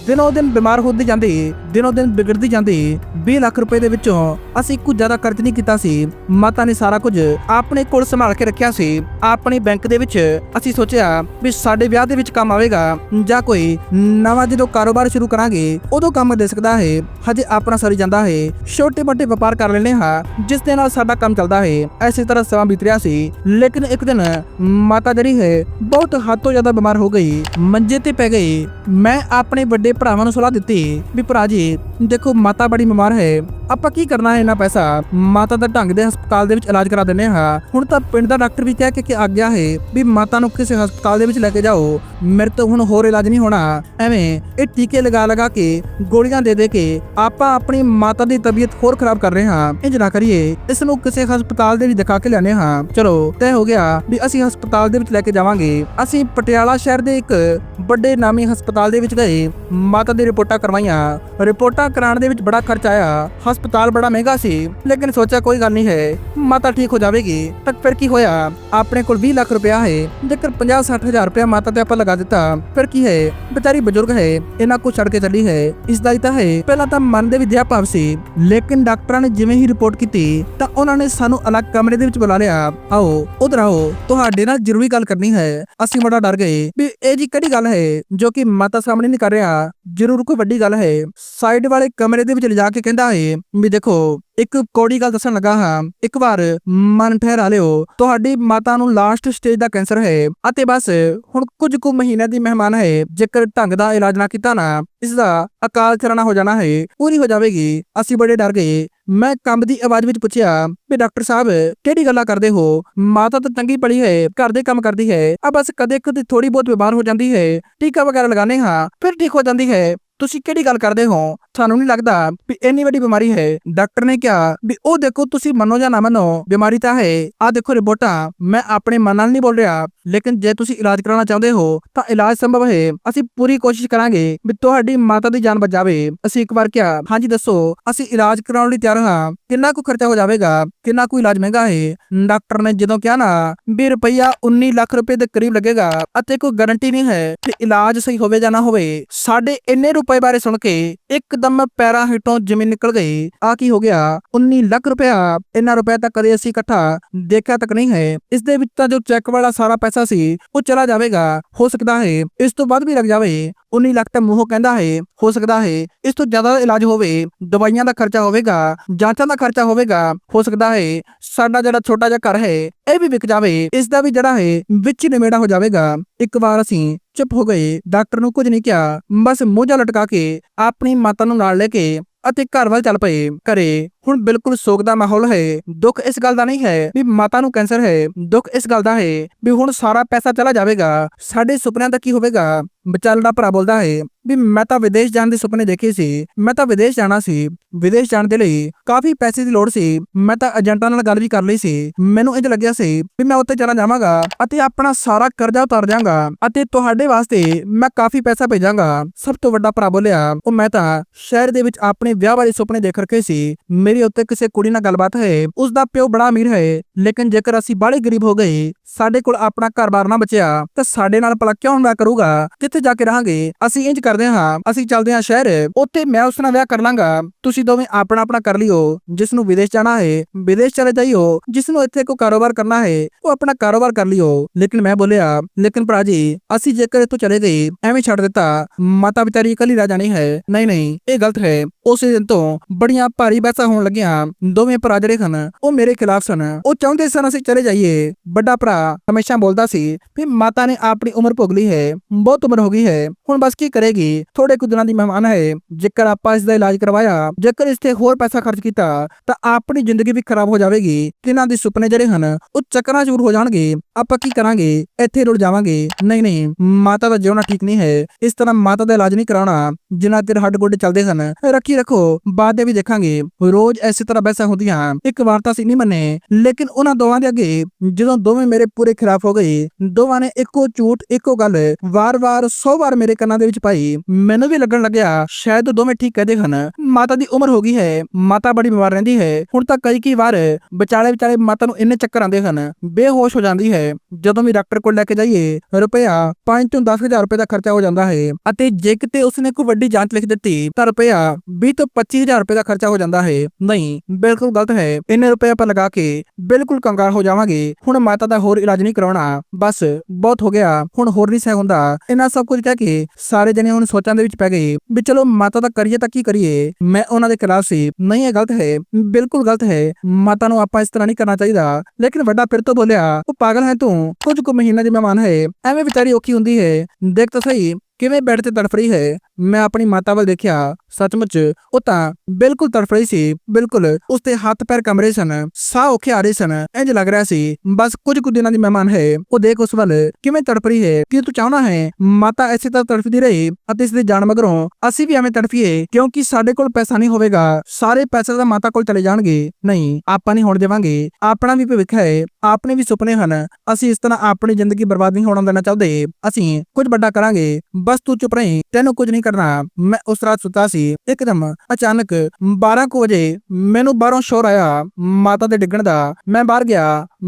ਦਿਨੋ ਦਿਨ ਬਿਮਾਰ ਹੁੰਦੀ ਜਾਂਦੀ, ਦਿਨੋ ਦਿਨ ਵਿਗੜਦੀ ਜਾਂਦੀ 20 ਲੱਖ ਰੁਪਏ ਦੇ ਵਿੱਚੋਂ ਅਸੀਂ ਕੁਝ ਜ਼ਿਆਦਾ ਖਰਚ ਨਹੀਂ ਕੀਤਾ ਸੀ। ਮਾਤਾ ਨੇ ਸਾਰਾ ਕੁਝ ਆਪਣੇ ਕੋਲ ਸੰਭਾਲ ਕੇ ਰੱਖਿਆ ਸੀ। ਆਪਣੀ ਬੈਂਕ ਦੇ ਵਿੱਚ ਅਸੀਂ ਸੋਚਿਆ ਵੀ ਸਾਡੇ ਵਿਆਹ ਦੇ ਵਿੱਚ ਕੰਮ ਆਵੇਗਾ, ਜਾਂ ਕੋਈ ਨਵਾਂ ਜਦੋਂ ਕਾਰੋਬਾਰ ਸ਼ੁਰੂ ਕਰਾਂਗੇ, ਉਦੋਂ ਕੰਮ ਦੇ ਸਕਦਾ ਹੈ। ਹਜੇ ਆਪਣਾ ਸਰੀ ਜਾਂਦਾ ਹੈ। ਛੋਟੇ ਮੋਟੇ ਵਪਾਰ ਕਰ ਲੈਣੇ ਹਾਂ, ਜਿਸ ਦੇ ਨਾਲ ਸਾਡਾ ਕੰਮ ਚੱਲਦਾ ਹੈ। ਐਸੇ ਤਰ੍ਹਾਂ ਸਮਾਂ ਬੀਤ ਰਿਹਾ ਸੀ, ਲੇਕਿਨ ਇੱਕ ਦਿਨ ਮਾਤਾ ਜਿਹੜੀ ਹੈ ਬਹੁਤ ਹੱਦ ਤੋਂ ਜ਼ਿਆਦਾ ਬਿਮਾਰ ਹੋ ਗਈ। ਮੰਜੇ ਤੇ ਪੈ ਗਈ। ਮੈਂ ਆਪਣੇ ਵੱਡੇ ਭਰਾਵਾਂ ਨੂੰ ਸਲਾਹ ਦਿੱਤੀ ਵੀ ਭਰਾ ਜੀ, ਦੇਖੋ, ਮਾਤਾ ਬੜੀ ਬਿਮਾਰ ਹੈ। ਆਪਾਂ ਕੀ ਕਰਨਾ ਹੈ ਇਹਨਾਂ ਪੈਸਾ? ਮਾਤਾ ਦਾ ਢੰਗ ਦੇ ਹਸਪਤਾਲ ਦੇ ਵਿੱਚ ਇਲਾਜ ਕਰਾ ਦਿੰਨੇ ਹਾਂ। ਹੁਣ ਤਾਂ ਪਿੰਡ ਦਾ ਡਾਕਟਰ ਵੀ ਕਹਿ ਕੇ ਕਿ ਆ ਗਿਆ ਹੈ ਵੀ ਮਾਤਾ ਨੂੰ ਕਿਸੇ ਹਸਪਤਾਲ ਦੇ ਵਿੱਚ ਲੈ ਕੇ ਜਾਓ। ਮੇਰੇ ਤੋਂ ਹੁਣ ਹੋਰ ਇਲਾਜ ਨਹੀਂ ਹੋਣਾ। ਐਵੇਂ ਇਹ ਟੀਕੇ ਲਗਾ ਲਗਾ ਕੇ, ਗੋਲੀਆਂ ਦੇ ਦੇ ਕੇ ਆਪਾਂ ਆਪਣੀ ਮਾਤਾ ਦੀ ਤਬੀਅਤ ਹੋਰ ਖਰਾਬ ਕਰ ਰਹੇ ਹਾਂ। ਇੰਜ ਨਾ ਕਰੀਏ, ਇਸ ਨੂੰ ਕਿਸੇ ਹਸਪਤਾਲ ਦੇ ਵਿੱਚ ਦਿਖਾ ਕੇ ਲਿਆਨੇ ਹਾਂ। ਚਲੋ, ਤੈਅ ਹੋ ਗਿਆ ਵੀ ਅਸੀਂ ਹਸਪਤਾਲ ਦੇ ਵਿੱਚ ਲੈ ਕੇ ਜਾਵਾਂਗੇ। ਅਸੀਂ ਪਟਿਆਲਾ ਸ਼ਹਿਰ ਦੇ ਇੱਕ ਵੱਡੇ ਨਾਮੀ ਹਸਪਤਾਲ ਦੇ ਵਿੱਚ ਗਏ। ਮਾਤਾ ਦੀ ਰਿਪੋਰਟਾਂ ਕਰਵਾਈਆਂ। ਰਿਪੋਰਟਾਂ ਕਰਾਉਣ ਦੇ ਵਿੱਚ ਬੜਾ ਖਰਚ ਆਇਆ। ਹਸਪਤਾਲ ਬੜਾ ਮਹਿੰਗਾ ਸੀ, ਲੇਕਿਨ ਸੋਚਿਆ ਕੋਈ ਗੱਲ ਨਹੀਂ ਹੈ। ਮਾਤਾ ਠੀਕ ਹੋ ਜਾਵੇਗੀ। ਤਾਂ ਫਿਰ ਕੀ ਹੋਇਆ? ਆਪਣੇ ਕੋਲ 20 ਲੱਖ ਰੁਪਇਆ ਹੈ। ਜੇਕਰ 50 60 ਰੁਪਇਆ ਮਾਤਾ ਤੇ ਆਪਾਂ ਲਗਾ ਦਿੱਤਾ, ਫਿਰ ਕੀ ਹੈ? ਵਿਚਾਰੀ ਬਜ਼ੁਰਗ ਹੈ। ਇਹਨਾਂ ਕੋ ਛੱਡ ਕੇ ਚੱਲੀ ਹੈ। ਇਸ ਦਾ ਹੀ ਤਾਂ ਹੈ। ਪਹਿਲਾਂ ਤਾਂ ਮਨ ਦੇ ਵਿਦਿਆ ਭਾਵ ਸੀ। ਲੇਕਿਨ ਡਾਕਟਰਾਂ ਨੇ ਜਿਵੇਂ ਹੀ ਰਿਪੋਰਟ ਕੀਤੀ, ਤਾਂ ਉਹਨਾਂ ਨੇ ਸਾਨੂੰ ਅਲੱਗ ਕਮਰੇ ਦੇ ਵਿੱਚ ਬੁਲਾ ਲਿਆ। ਆਓ, ਉਧਰ ਆਓ। ਤੁਹਾਡੇ ਨਾਲ ਜ਼ਰੂਰੀ ਗੱਲ ਕਰਨੀ ਹੈ। ਅਸੀਂ ਬੜਾ ਡਰ ਗਏ ਵੀ ਇਹ ਜੀ ਕਿਹੜੀ ਗੱਲ ਹੈ, ਜੋ ਕਿ ਮਾਤਾ ਸਾਹਮਣੇ ਨਹੀਂ ਕਰ ਰਿਹਾ, ਜ਼ਰੂਰ ਕੋਈ ਵੱਡੀ ਗੱਲ ਹੈ। ਸਾਈਡ ਵਾਲੇ ਕਮਰੇ ਦੇ ਵਿੱਚ ਲਿਜਾ ਕੇ ਕਹਿੰਦਾ ਹੈ, ਵੀ ਦੇਖੋ, ਇੱਕ ਕੋੜੀ ਗੱਲ ਦੱਸਣ ਲੱਗਾ ਹਾਂ। ਇੱਕ ਵਾਰ ਮਨ ਠਹਿਰਾ ਲਿਓ, ਤੁਹਾਡੀ ਮਾਤਾ ਨੂੰ ਲਾਸਟ ਸਟੇਜ ਦਾ ਕੈਂਸਰ ਹੈ, ਅਤੇ ਬਸ, ਹੁਣ ਕੁਝ ਕੁ ਮਹੀਨੇ ਦੀ ਮਹਿਮਾਨ ਹੈ, ਜੇਕਰ ਢੰਗ ਦਾ ਇਲਾਜ ਨਾ ਕੀਤਾ ਨਾ ਇਸ ਦਾ ਅਕਾਲ ਚਲਾਣਾ ਹੋ ਜਾਣਾ ਹੈ, ਪੂਰੀ ਹੋ ਜਾਵੇਗੀ। ਅਸੀਂ ਬੜੇ ਡਰ ਗਏ। ਮੈਂ ਕੰਬ ਦੀ ਆਵਾਜ਼ ਵਿੱਚ ਪੁੱਛਿਆ, ਵੀ ਡਾਕਟਰ ਸਾਹਿਬ, ਕਿਹੜੀ ਗੱਲਾਂ ਕਰਦੇ ਹੋ? ਮਾਤਾ ਤਾਂ ਚੰਗੀ ਪੜੀ ਹੈ, ਘਰ ਦੇ ਕੰਮ ਕਰਦੀ ਹੈ। ਆ ਬਸ ਕਦੇ ਕਦੇ ਥੋੜੀ ਬਹੁਤ ਬਿਮਾਰ ਹੋ ਜਾਂਦੀ ਹੈ। ਟੀਕਾ ਵਗੈਰਾ ਲਗਾਣੇ ਹਾਂ, ਫਿਰ ਠੀਕ ਹੋ ਜਾਂਦੀ ਹੈ। ਤੁਸੀਂ ਕਿਹੜੀ ਗੱਲ ਕਰਦੇ ਹੋ? ਤੁਹਾਨੂੰ ਨਹੀਂ ਲੱਗਦਾ ਵੀ ਇੰਨੀ ਵੱਡੀ ਬਿਮਾਰੀ ਹੈ। ਡਾਕਟਰ ਨੇ ਕਿਹਾ ਵੀ ਉਹ ਦੇਖੋ, ਤੁਸੀਂ ਮੰਨੋ ਜਾਂ ਨਾ ਮੰਨੋ, ਬਿਮਾਰੀ ਤਾਂ ਹੈ। ਆ ਦੇਖੋ ਰਿਪੋਰਟਾਂ, ਮੈਂ ਆਪਣੇ ਮਨ ਨਾਲ ਨਹੀਂ ਬੋਲ ਰਿਹਾ, ਲੇਕਿਨ ਜੇ ਤੁਸੀਂ ਇਲਾਜ ਕਰਾਉਣਾ ਚਾਹੁੰਦੇ ਹੋ, ਤਾਂ ਇਲਾਜ ਸੰਭਵ ਹੈ। ਅਸੀਂ ਪੂਰੀ ਕੋਸ਼ਿਸ਼ ਕਰਾਂਗੇ ਵੀ ਤੁਹਾਡੀ ਮਾਤਾ ਦੀ ਜਾਨ ਬਚਾਵੇ। ਅਸੀਂ ਇੱਕ ਵਾਰ ਕਿਹਾ, ਹਾਂਜੀ, ਦੱਸੋ, ਅਸੀਂ ਇਲਾਜ ਕਰਾਉਣ ਲਈ ਤਿਆਰ ਹਾਂ। ਕਿੰਨਾ ਕੁ ਖਰਚਾ ਹੋ ਜਾਵੇਗਾ? ਕਿੰਨਾ ਕੁ ਇਲਾਜ ਮਹਿੰਗਾ ਹੈ? ਡਾਕਟਰ ਨੇ ਜਦੋਂ ਕਿਹਾ ਨਾ ਵੀ ਰੁਪਈਆ 19 ਲੱਖ ਰੁਪਏ ਦੇ ਕਰੀਬ ਲੱਗੇਗਾ, ਅਤੇ ਕੋਈ ਗਾਰੰਟੀ ਨਹੀਂ ਹੈ ਕਿ ਇਲਾਜ ਸਹੀ ਹੋਵੇ ਜਾਂ ਨਾ ਹੋਵੇ, ਸਾਡੇ ਇੰਨੇ ਰੁਪਏ ਬਾਰੇ ਸੁਣ ਕੇ ਇੱਕਦਮ ਪੈਰਾਂ ਹੇਠੋਂ ਜ਼ਮੀਨ ਨਿਕਲ ਗਈ ਆ ਕੀ ਹੋ ਗਿਆ? 19 ਲੱਖ ਰੁਪਇਆ। ਇੰਨਾ ਰੁਪਇਆ ਤਾਂ ਕਦੇ ਅਸੀਂ ਇਕੱਠਾ ਦੇਖਿਆ ਤੱਕ ਨਹੀਂ ਹੈ। ਇਸ ਦੇ ਵਿੱਚ ਤਾਂ ਜੋ ਚੈੱਕ ਵਾਲਾ ਸਾਰਾ ਪੈਸਾ ਸੀ, ਉਹ ਚਲਾ ਜਾਵੇਗਾ। ਹੋ ਸਕਦਾ ਹੈ ਇਸ ਤੋਂ ਬਾਅਦ ਵੀ ਲੱਗ ਜਾਵੇ। 19 ਲੱਖ ਤਾਂ ਮੂੰਹੋਂ ਕਹਿੰਦਾ ਹੈ। ਹੋ ਸਕਦਾ ਹੈ ਇਸ ਤੋਂ ਜ਼ਿਆਦਾ ਇਲਾਜ ਹੋਵੇ। ਦਵਾਈਆਂ ਦਾ ਖਰਚਾ ਹੋਵੇਗਾ, ਜਾਂਚਾਂ ਦਾ ਖਰਚਾ ਹੋਵੇਗਾ। ਹੋ ਸਕਦਾ ਹੈ ਸਾਡਾ ਜਿਹੜਾ ਛੋਟਾ ਜਿਹਾ ਘਰ ਹੈ, ਇਹ ਵੀ ਵਿਕ ਜਾਵੇ। ਇਸ ਦਾ ਵੀ ਜਿਹੜਾ ਹੈ ਵਿੱਚ ਹੀ ਨਿਮੇੜਾ ਹੋ ਜਾਵੇਗਾ। ਇੱਕ ਵਾਰ ਅਸੀਂ ਚੁੱਪ ਹੋ ਗਏ। ਡਾਕਟਰ ਨੂੰ ਕੁਝ ਨਹੀਂ ਕਿਹਾ। ਬਸ ਮੋਝਾ ਲਟਕਾ ਕੇ ਆਪਣੀ ਮਾਤਾ ਨੂੰ ਨਾਲ ਲੈ ਕੇ ਅਤੇ ਘਰ ਵੱਲ ਚੱਲ ਪਏ। ਘਰੇ ਹੁਣ ਬਿਲਕੁਲ ਸੋਗ ਦਾ ਮਾਹੌਲ ਹੈ। ਦੁੱਖ ਇਸ ਗੱਲ ਦਾ ਨਹੀਂ ਹੈ ਵੀ ਮਾਤਾ ਨੂੰ ਕੈਂਸਰ ਹੈ। ਦੁੱਖ ਇਸ ਗੱਲ ਦਾ ਹੈ ਵੀ ਹੁਣ ਸਾਰਾ ਪੈਸਾ ਚਲਾ ਜਾਵੇਗਾ। ਸਾਡੇ ਸੁਪਨਿਆਂ ਦਾ ਕੀ ਹੋਵੇਗਾ? ਵਿਚਾਲੜਾ ਭਰਾ ਬੋਲਦਾ ਹੈ ਵੀ ਮੈਂ ਤਾਂ ਵਿਦੇਸ਼ ਜਾਣ ਦੇ ਸੁਪਨੇ ਦੇਖੇ ਸੀ, ਮੈਂ ਤਾਂ ਵਿਦੇਸ਼ ਜਾਣਾ ਸੀ, ਵਿਦੇਸ਼ ਜਾਣ ਦੇ ਲਈ ਕਾਫੀ ਪੈਸੇ ਦੀ ਲੋੜ ਸੀ, ਮੈਂ ਤਾਂ ਏਜੰਟਾਂ ਨਾਲ ਗੱਲ ਵੀ ਕਰ ਲਈ ਸੀ, ਮੈਨੂੰ ਇੰਜ ਲੱਗਿਆ ਸੀ ਵੀ ਮੈਂ ਉੱਥੇ ਚਲਾ ਜਾਵਾਂਗਾ ਅਤੇ ਆਪਣਾ ਸਾਰਾ ਕਰਜ਼ਾ ਉਤਾਰ ਜਾਵਾਂਗਾ ਅਤੇ ਤੁਹਾਡੇ ਵਾਸਤੇ ਮੈਂ ਕਾਫੀ ਪੈਸਾ ਭੇਜਾਂਗਾ। ਸਭ ਤੋਂ ਵੱਡਾ ਭਰਾ ਬੋਲਿਆ, ਉਹ ਮੈਂ ਤਾਂ ਸ਼ਹਿਰ ਦੇ ਵਿੱਚ ਆਪਣੇ ਵਿਆਹ ਵਾਲੇ ਸੁਪਨੇ ਦੇਖ ਰੱਖੇ ਸੀ, ਮੇਰੇ ਉੱਤੇ ਕਿਸੇ ਕੁੜੀ ਨਾਲ ਗੱਲਬਾਤ ਹੈ ਉਸ ਦਾ ਪਿਓ ਬੜਾ ਅਮੀਰ ਹੈ ਲੇਕਿਨ ਜੇਕਰ ਅਸੀਂ ਬਾਹਲੇ ਗਰੀਬ ਹੋ ਗਏ, ਸਾਡੇ ਕੋਲ ਆਪਣਾ ਘਰ-ਬਾਰ ਨਾ ਬਚਿਆ, ਤਾਂ ਸਾਡੇ ਨਾਲ ਭਲਾ ਕਿਉਂ ਹੁੰਦਾ ਕਰੂਗਾ, ਕਿੱਥੇ ਜਾ ਕੇ ਰਹਾਂਗੇ, ਅਸੀਂ ਇੰਜ ਕਰਦੇ ਹਾਂ, ਅਸੀਂ ਚੱਲਦੇ ਹਾਂ ਸ਼ਹਿਰ। ਉੱਥੇ ਮੈਂ ਉਸ ਨਾਲ ਵਿਆਹ ਕਰ ਲਾਂਗਾ। ਤੁਸੀਂ ਦੋਵੇਂ ਆਪਣਾ ਆਪਣਾ ਕਰ ਲਿਓ। ਜਿਸ ਨੂੰ ਵਿਦੇਸ਼ ਜਾਣਾ ਹੈ, ਵਿਦੇਸ਼ ਚਲੇ ਜਾਈਓ। ਜਿਸ ਨੂੰ ਇੱਥੇ ਕੋਈ ਕਾਰੋਬਾਰ ਕਰਨਾ ਹੈ, ਉਹ ਆਪਣਾ ਕਾਰੋਬਾਰ ਕਰ ਲਿਓ। ਲੇਕਿਨ ਮੈਂ ਬੋਲਿਆ, ਲੇਕਿਨ ਭਰਾ ਜੀ, ਅਸੀਂ ਜੇਕਰ ਇੱਥੋਂ ਚਲੇ ਗਏ, ਐਵੇਂ ਛੱਡ ਦਿੱਤਾ। ਮਾਤਾ ਵਿਚਾਰੀ ਇਕੱਲੀ ਰਹਿ ਜਾਣੀ ਹੈ। ਨਹੀਂ ਨਹੀਂ, ਇਹ ਗਲਤ ਹੈ। ਉਸੇ ਦਿਨ ਤੋਂ ਬੜੀਆਂ ਭਾਰੀ ਬਹਿਸਾਂ ਹੋਣ ਲੱਗੀਆਂ। ਦੋਵੇਂ ਭਰਾ ਜਿਹੜੇ ਹਨ, ਉਹ ਮੇਰੇ ਖਿਲਾਫ ਸਨ। ਉਹ ਚਾਹੁੰਦੇ ਸਨ ਅਸੀਂ ਚਲੇ ਜਾਈਏ। ਵੱਡਾ ਭਰਾ ਹਮੇਸ਼ਾ ਬੋਲਦਾ ਸੀ, ਵੀ ਮਾਤਾ ਨੇ ਆਪਣੀ ਉਮਰ ਭੋਗ ਲਈ ਹੈ। ਬਹੁਤ ਉਮਰ ਹੋ ਗਈ ਹੈ। ਹੁਣ ਬਸ ਕੀ ਕਰੇਗੀ? ਥੋੜੇ ਕੁ ਦਿਨਾਂ ਦੀ ਮਹਿਮਾਨ ਹੈ, ਜੇਕਰ ਆਪਾਂ ਇਸ ਦਾ ਇਲਾਜ ਕਰਵਾਇਆ, ਜੇਕਰ ਇਸ ਤੇ ਹੋਰ ਪੈਸਾ ਖਰਚ ਕੀਤਾ, ਤਾਂ ਆਪਣੀ ਜ਼ਿੰਦਗੀ ਵੀ ਖਰਾਬ ਹੋ ਜਾਵੇਗੀ, ਤਿੰਨਾਂ ਦੇ ਸੁਪਨੇ ਜਿਹੜੇ ਹਨ, ਉਹ ਚੱਕਰਾਂ ਚੂਰ ਹੋ ਜਾਣਗੇ, ਆਪਾਂ ਕੀ ਕਰਾਂਗੇ, ਇੱਥੇ ਰੁੜ ਜਾਵਾਂਗੇ, ਨਹੀਂ ਨਹੀਂ, ਮਾਤਾ ਦਾ ਜਿਉਣਾ ਠੀਕ ਨਹੀਂ ਹੈ, ਇਸ ਤਰ੍ਹਾਂ ਮਾਤਾ ਦਾ ਇਲਾਜ ਨਹੀਂ ਕਰਾਉਣਾ, ਜਿੰਨਾ ਤੇਰੇ ਹੱਡ ਗੋਡੇ ਚੱਲਦੇ ਹਨ, ਰੱਖੀ ਰੱਖੋ, ਬਾਅਦ ਦੇ ਵੀ ਦੇਖਾਂਗੇ, ਰੋਜ਼ ਐਸੀ ਤਰ੍ਹਾਂ ਬਹਿਸਾਂ ਹੁੰਦੀਆਂ, ਇੱਕ ਵਾਰ ਤਾਂ ਅਸੀਂ ਨਹੀਂ ਮੰਨੇ, ਲੇਕਿਨ ਉਹਨਾਂ ਦੋਵਾਂ ਦੇ ਅੱਗੇ, ਜਦੋਂ ਦੋਵੇਂ ਮੇਰੇ ਪੂਰੇ ਖਿਲਾਫ ਹੋ ਗਏ, ਦੋਵਾਂ ਨੇ ਇੱਕੋ ਝੂਠ, ਇੱਕੋ ਗੱਲ ਵਾਰ-ਵਾਰ 100 ਵਾਰ ਮੇਰੇ ਕੰਨਾਂ ਦੇ ਵਿੱਚ ਪਾਈ ਮੈਨੂੰ ਵੀ ਲੱਗਣ ਲੱਗਿਆ, ਸ਼ਾਇਦ ਦੋਵੇਂ ਠੀਕ ਕਹਦੇ ਹਨ। ਮਾਤਾ ਦੀ ਉਮਰ ਹੋ ਗਈ ਹੈ, ਮਾਤਾ ਬੜੀ ਬਿਮਾਰ ਰਹਿੰਦੀ ਹੈ। ਹੁਣ ਤਾਂ ਕਈ ਕਈ ਵਾਰ ਵਿਚਾਲੇ ਵਿਚਾਲੇ ਮਾਤਾ ਨੂੰ ਇੰਨੇ ਚੱਕਰ ਆਉਂਦੇ ਹਨ, ਬੇਹੋਸ਼ ਹੋ ਜਾਂਦੀ ਹੈ। ਜਦੋਂ ਵੀ ਡਾਕਟਰ ਕੋਲ ਲੈ ਕੇ ਜਾਈਏ, ਰੁਪਇਆ 5 ਤੋਂ 10000 ਰੁਪਏ ਦਾ ਖਰਚਾ ਹੋ ਜਾਂਦਾ ਹੈ ਅਤੇ ਜੇ ਕਿਤੇ ਉਸਨੇ ਕੋਈ ਵੱਡੀ ਜਾਂਚ ਲਿਖ ਦਿੱਤੀ, ਤਾਂ ਰੁਪਇਆ 20 ਤੋਂ 25000 ਰੁਪਏ ਦਾ ਖਰਚਾ ਹੋ ਜਾਂਦਾ ਹੈ। ਨਹੀਂ, ਬਿਲਕੁਲ ਗਲਤ ਹੈ। ਇੰਨੇ ਰੁਪਏ ਆਪਾਂ ਲਗਾ ਕੇ ਬਿਲਕੁਲ ਕੰਗਾਲ ਹੋ ਜਾਵਾਂਗੇ। ਹੁਣ ਮਾਤਾ ਦਾ ਹੋਰ ਇਲਾਜ ਨਹੀਂ ਕਰਾਉਣਾ। ਬਸ, ਬਹੁਤ ਹੋ ਗਿਆ। ਹੁਣ ਹੋਰ ਨਹੀਂ ਸਹਿ ਹੁੰਦਾ। ਇਹਨਾਂ ਸਭ ਕੁਝ ਕਹਿ ਕੇ ਸਾਰੇ ਜਣੇ ਹੁਣ ਸੋਚਾਂ ਦੇ ਵਿੱਚ ਪੈ ਗਏ ਵੀ ਚਲੋ ਮਾਤਾ ਦਾ ਕਰੀਏ ਤਾਂ ਕੀ ਕਰੀਏ? ਮੈਂ ਉਹਨਾਂ ਦੇ ਖਿਲਾਫ ਸੀ। ਨਹੀਂ, ਇਹ ਗਲਤ ਹੈ। ਬਿਲਕੁਲ ਗਲਤ ਹੈ। ਮਾਤਾ ਨੂੰ ਆਪਾਂ ਇਸ ਤਰ੍ਹਾਂ ਨਹੀਂ ਕਰਨਾ ਚਾਹੀਦਾ। ਲੇਕਿਨ ਵੱਡਾ ਫਿਰ ਤੋਂ ਬੋਲਿਆ, ਉਹ ਪਾਗਲ ਹੈ ਤੂੰ। ਕੁਝ ਕੁ ਮਹੀਨਾ ਦੀ ਮਹਿਮਾਨ ਹੈ। ਐਵੇਂ ਵਿਚਾਰੀ ਔਖੀ ਹੁੰਦੀ ਹੈ। ਦੇਖ ਤਾਂ ਸਹੀ। ਕਿਵੇਂ ਬੈੱਡ ਤੇ ਤੜਫ ਰਹੀ ਹੈ ਮੈਂ ਆਪਣੀ ਮਾਤਾ ਵੱਲ ਦੇਖਿਆ, ਸੱਚਮੁੱਚ ਉਹ ਤਾਂ ਬਿਲਕੁਲ ਤੜਫ ਰਹੀ ਸੀ, ਬਿਲਕੁਲ ਉਸਦੇ ਹੱਥ ਪੈਰ ਕੰਬਰੇ ਸਨ, ਸਾਹ ਔਖੇ ਆ ਰਹੇ ਸਨ ਇੰਜ ਲੱਗ ਰਿਹਾ ਸੀ, ਬਸ ਕੁਝ ਕੁ ਦਿਨਾਂ ਦੀ ਮਹਿਮਾਨ ਹੈ, ਉਹ ਦੇਖ ਉਸ ਵੱਲ ਕਿਵੇਂ ਤੜਫ ਰਹੀ ਹੈ, ਕੀ ਤੂੰ ਚਾਹਣਾ ਹੈ, ਮਾਤਾ ਐਸੇ ਤਾਂ ਤੜਫਦੀ ਰਹੀ ਅਤੇ ਇਸ ਦੇ ਜਾਣ ਮਗਰੋਂ, ਅਸੀਂ ਵੀ ਐਵੇਂ ਤੜਫੀਏ, ਕਿਉਂਕਿ ਸਾਡੇ ਕੋਲ ਪੈਸਾ ਨਹੀਂ ਹੋਵੇਗਾ, ਸਾਰੇ ਪੈਸੇ ਤਾਂ ਮਾਤਾ ਕੋਲ ਚਲੇ ਜਾਣਗੇ, ਨਹੀਂ, ਆਪਾਂ ਨਹੀਂ ਹੋਣ ਦੇਵਾਂਗੇ, ਆਪਣਾ ਵੀ ਭਵਿੱਖ ਹੈ, ਆਪਣੇ ਵੀ ਸੁਪਨੇ ਹਨ, ਅਸੀਂ ਇਸ ਤਰ੍ਹਾਂ ਆਪਣੀ ਜ਼ਿੰਦਗੀ ਬਰਬਾਦ ਨਹੀਂ ਹੋਣ ਦੇਣਾ ਚਾਹੁੰਦੇ, ਅਸੀਂ ਕੁਝ ਵੱਡਾ ਕਰਾਂਗੇ ਬਸ ਤੂੰ ਚੁੱਪ ਰਹੀ ਤੈਨੂੰ ਕੁਝ ਨਹੀਂ ਕਰਨਾ ਮੈਂ ਉਸ ਰਾਤ ਸੁੱਤਾ ਸੀ ਇੱਕਦਮ ਅਚਾਨਕ 12 ਕੁ ਵਜੇ ਮੈਨੂੰ ਬਾਹਰੋਂ ਸ਼ੋਰ ਆਇਆ ਮਾਤਾ ਦੇ ਡਿੱਗਣ ਦਾ ਮੈਂ ਬਾਹਰ ਗਿਆ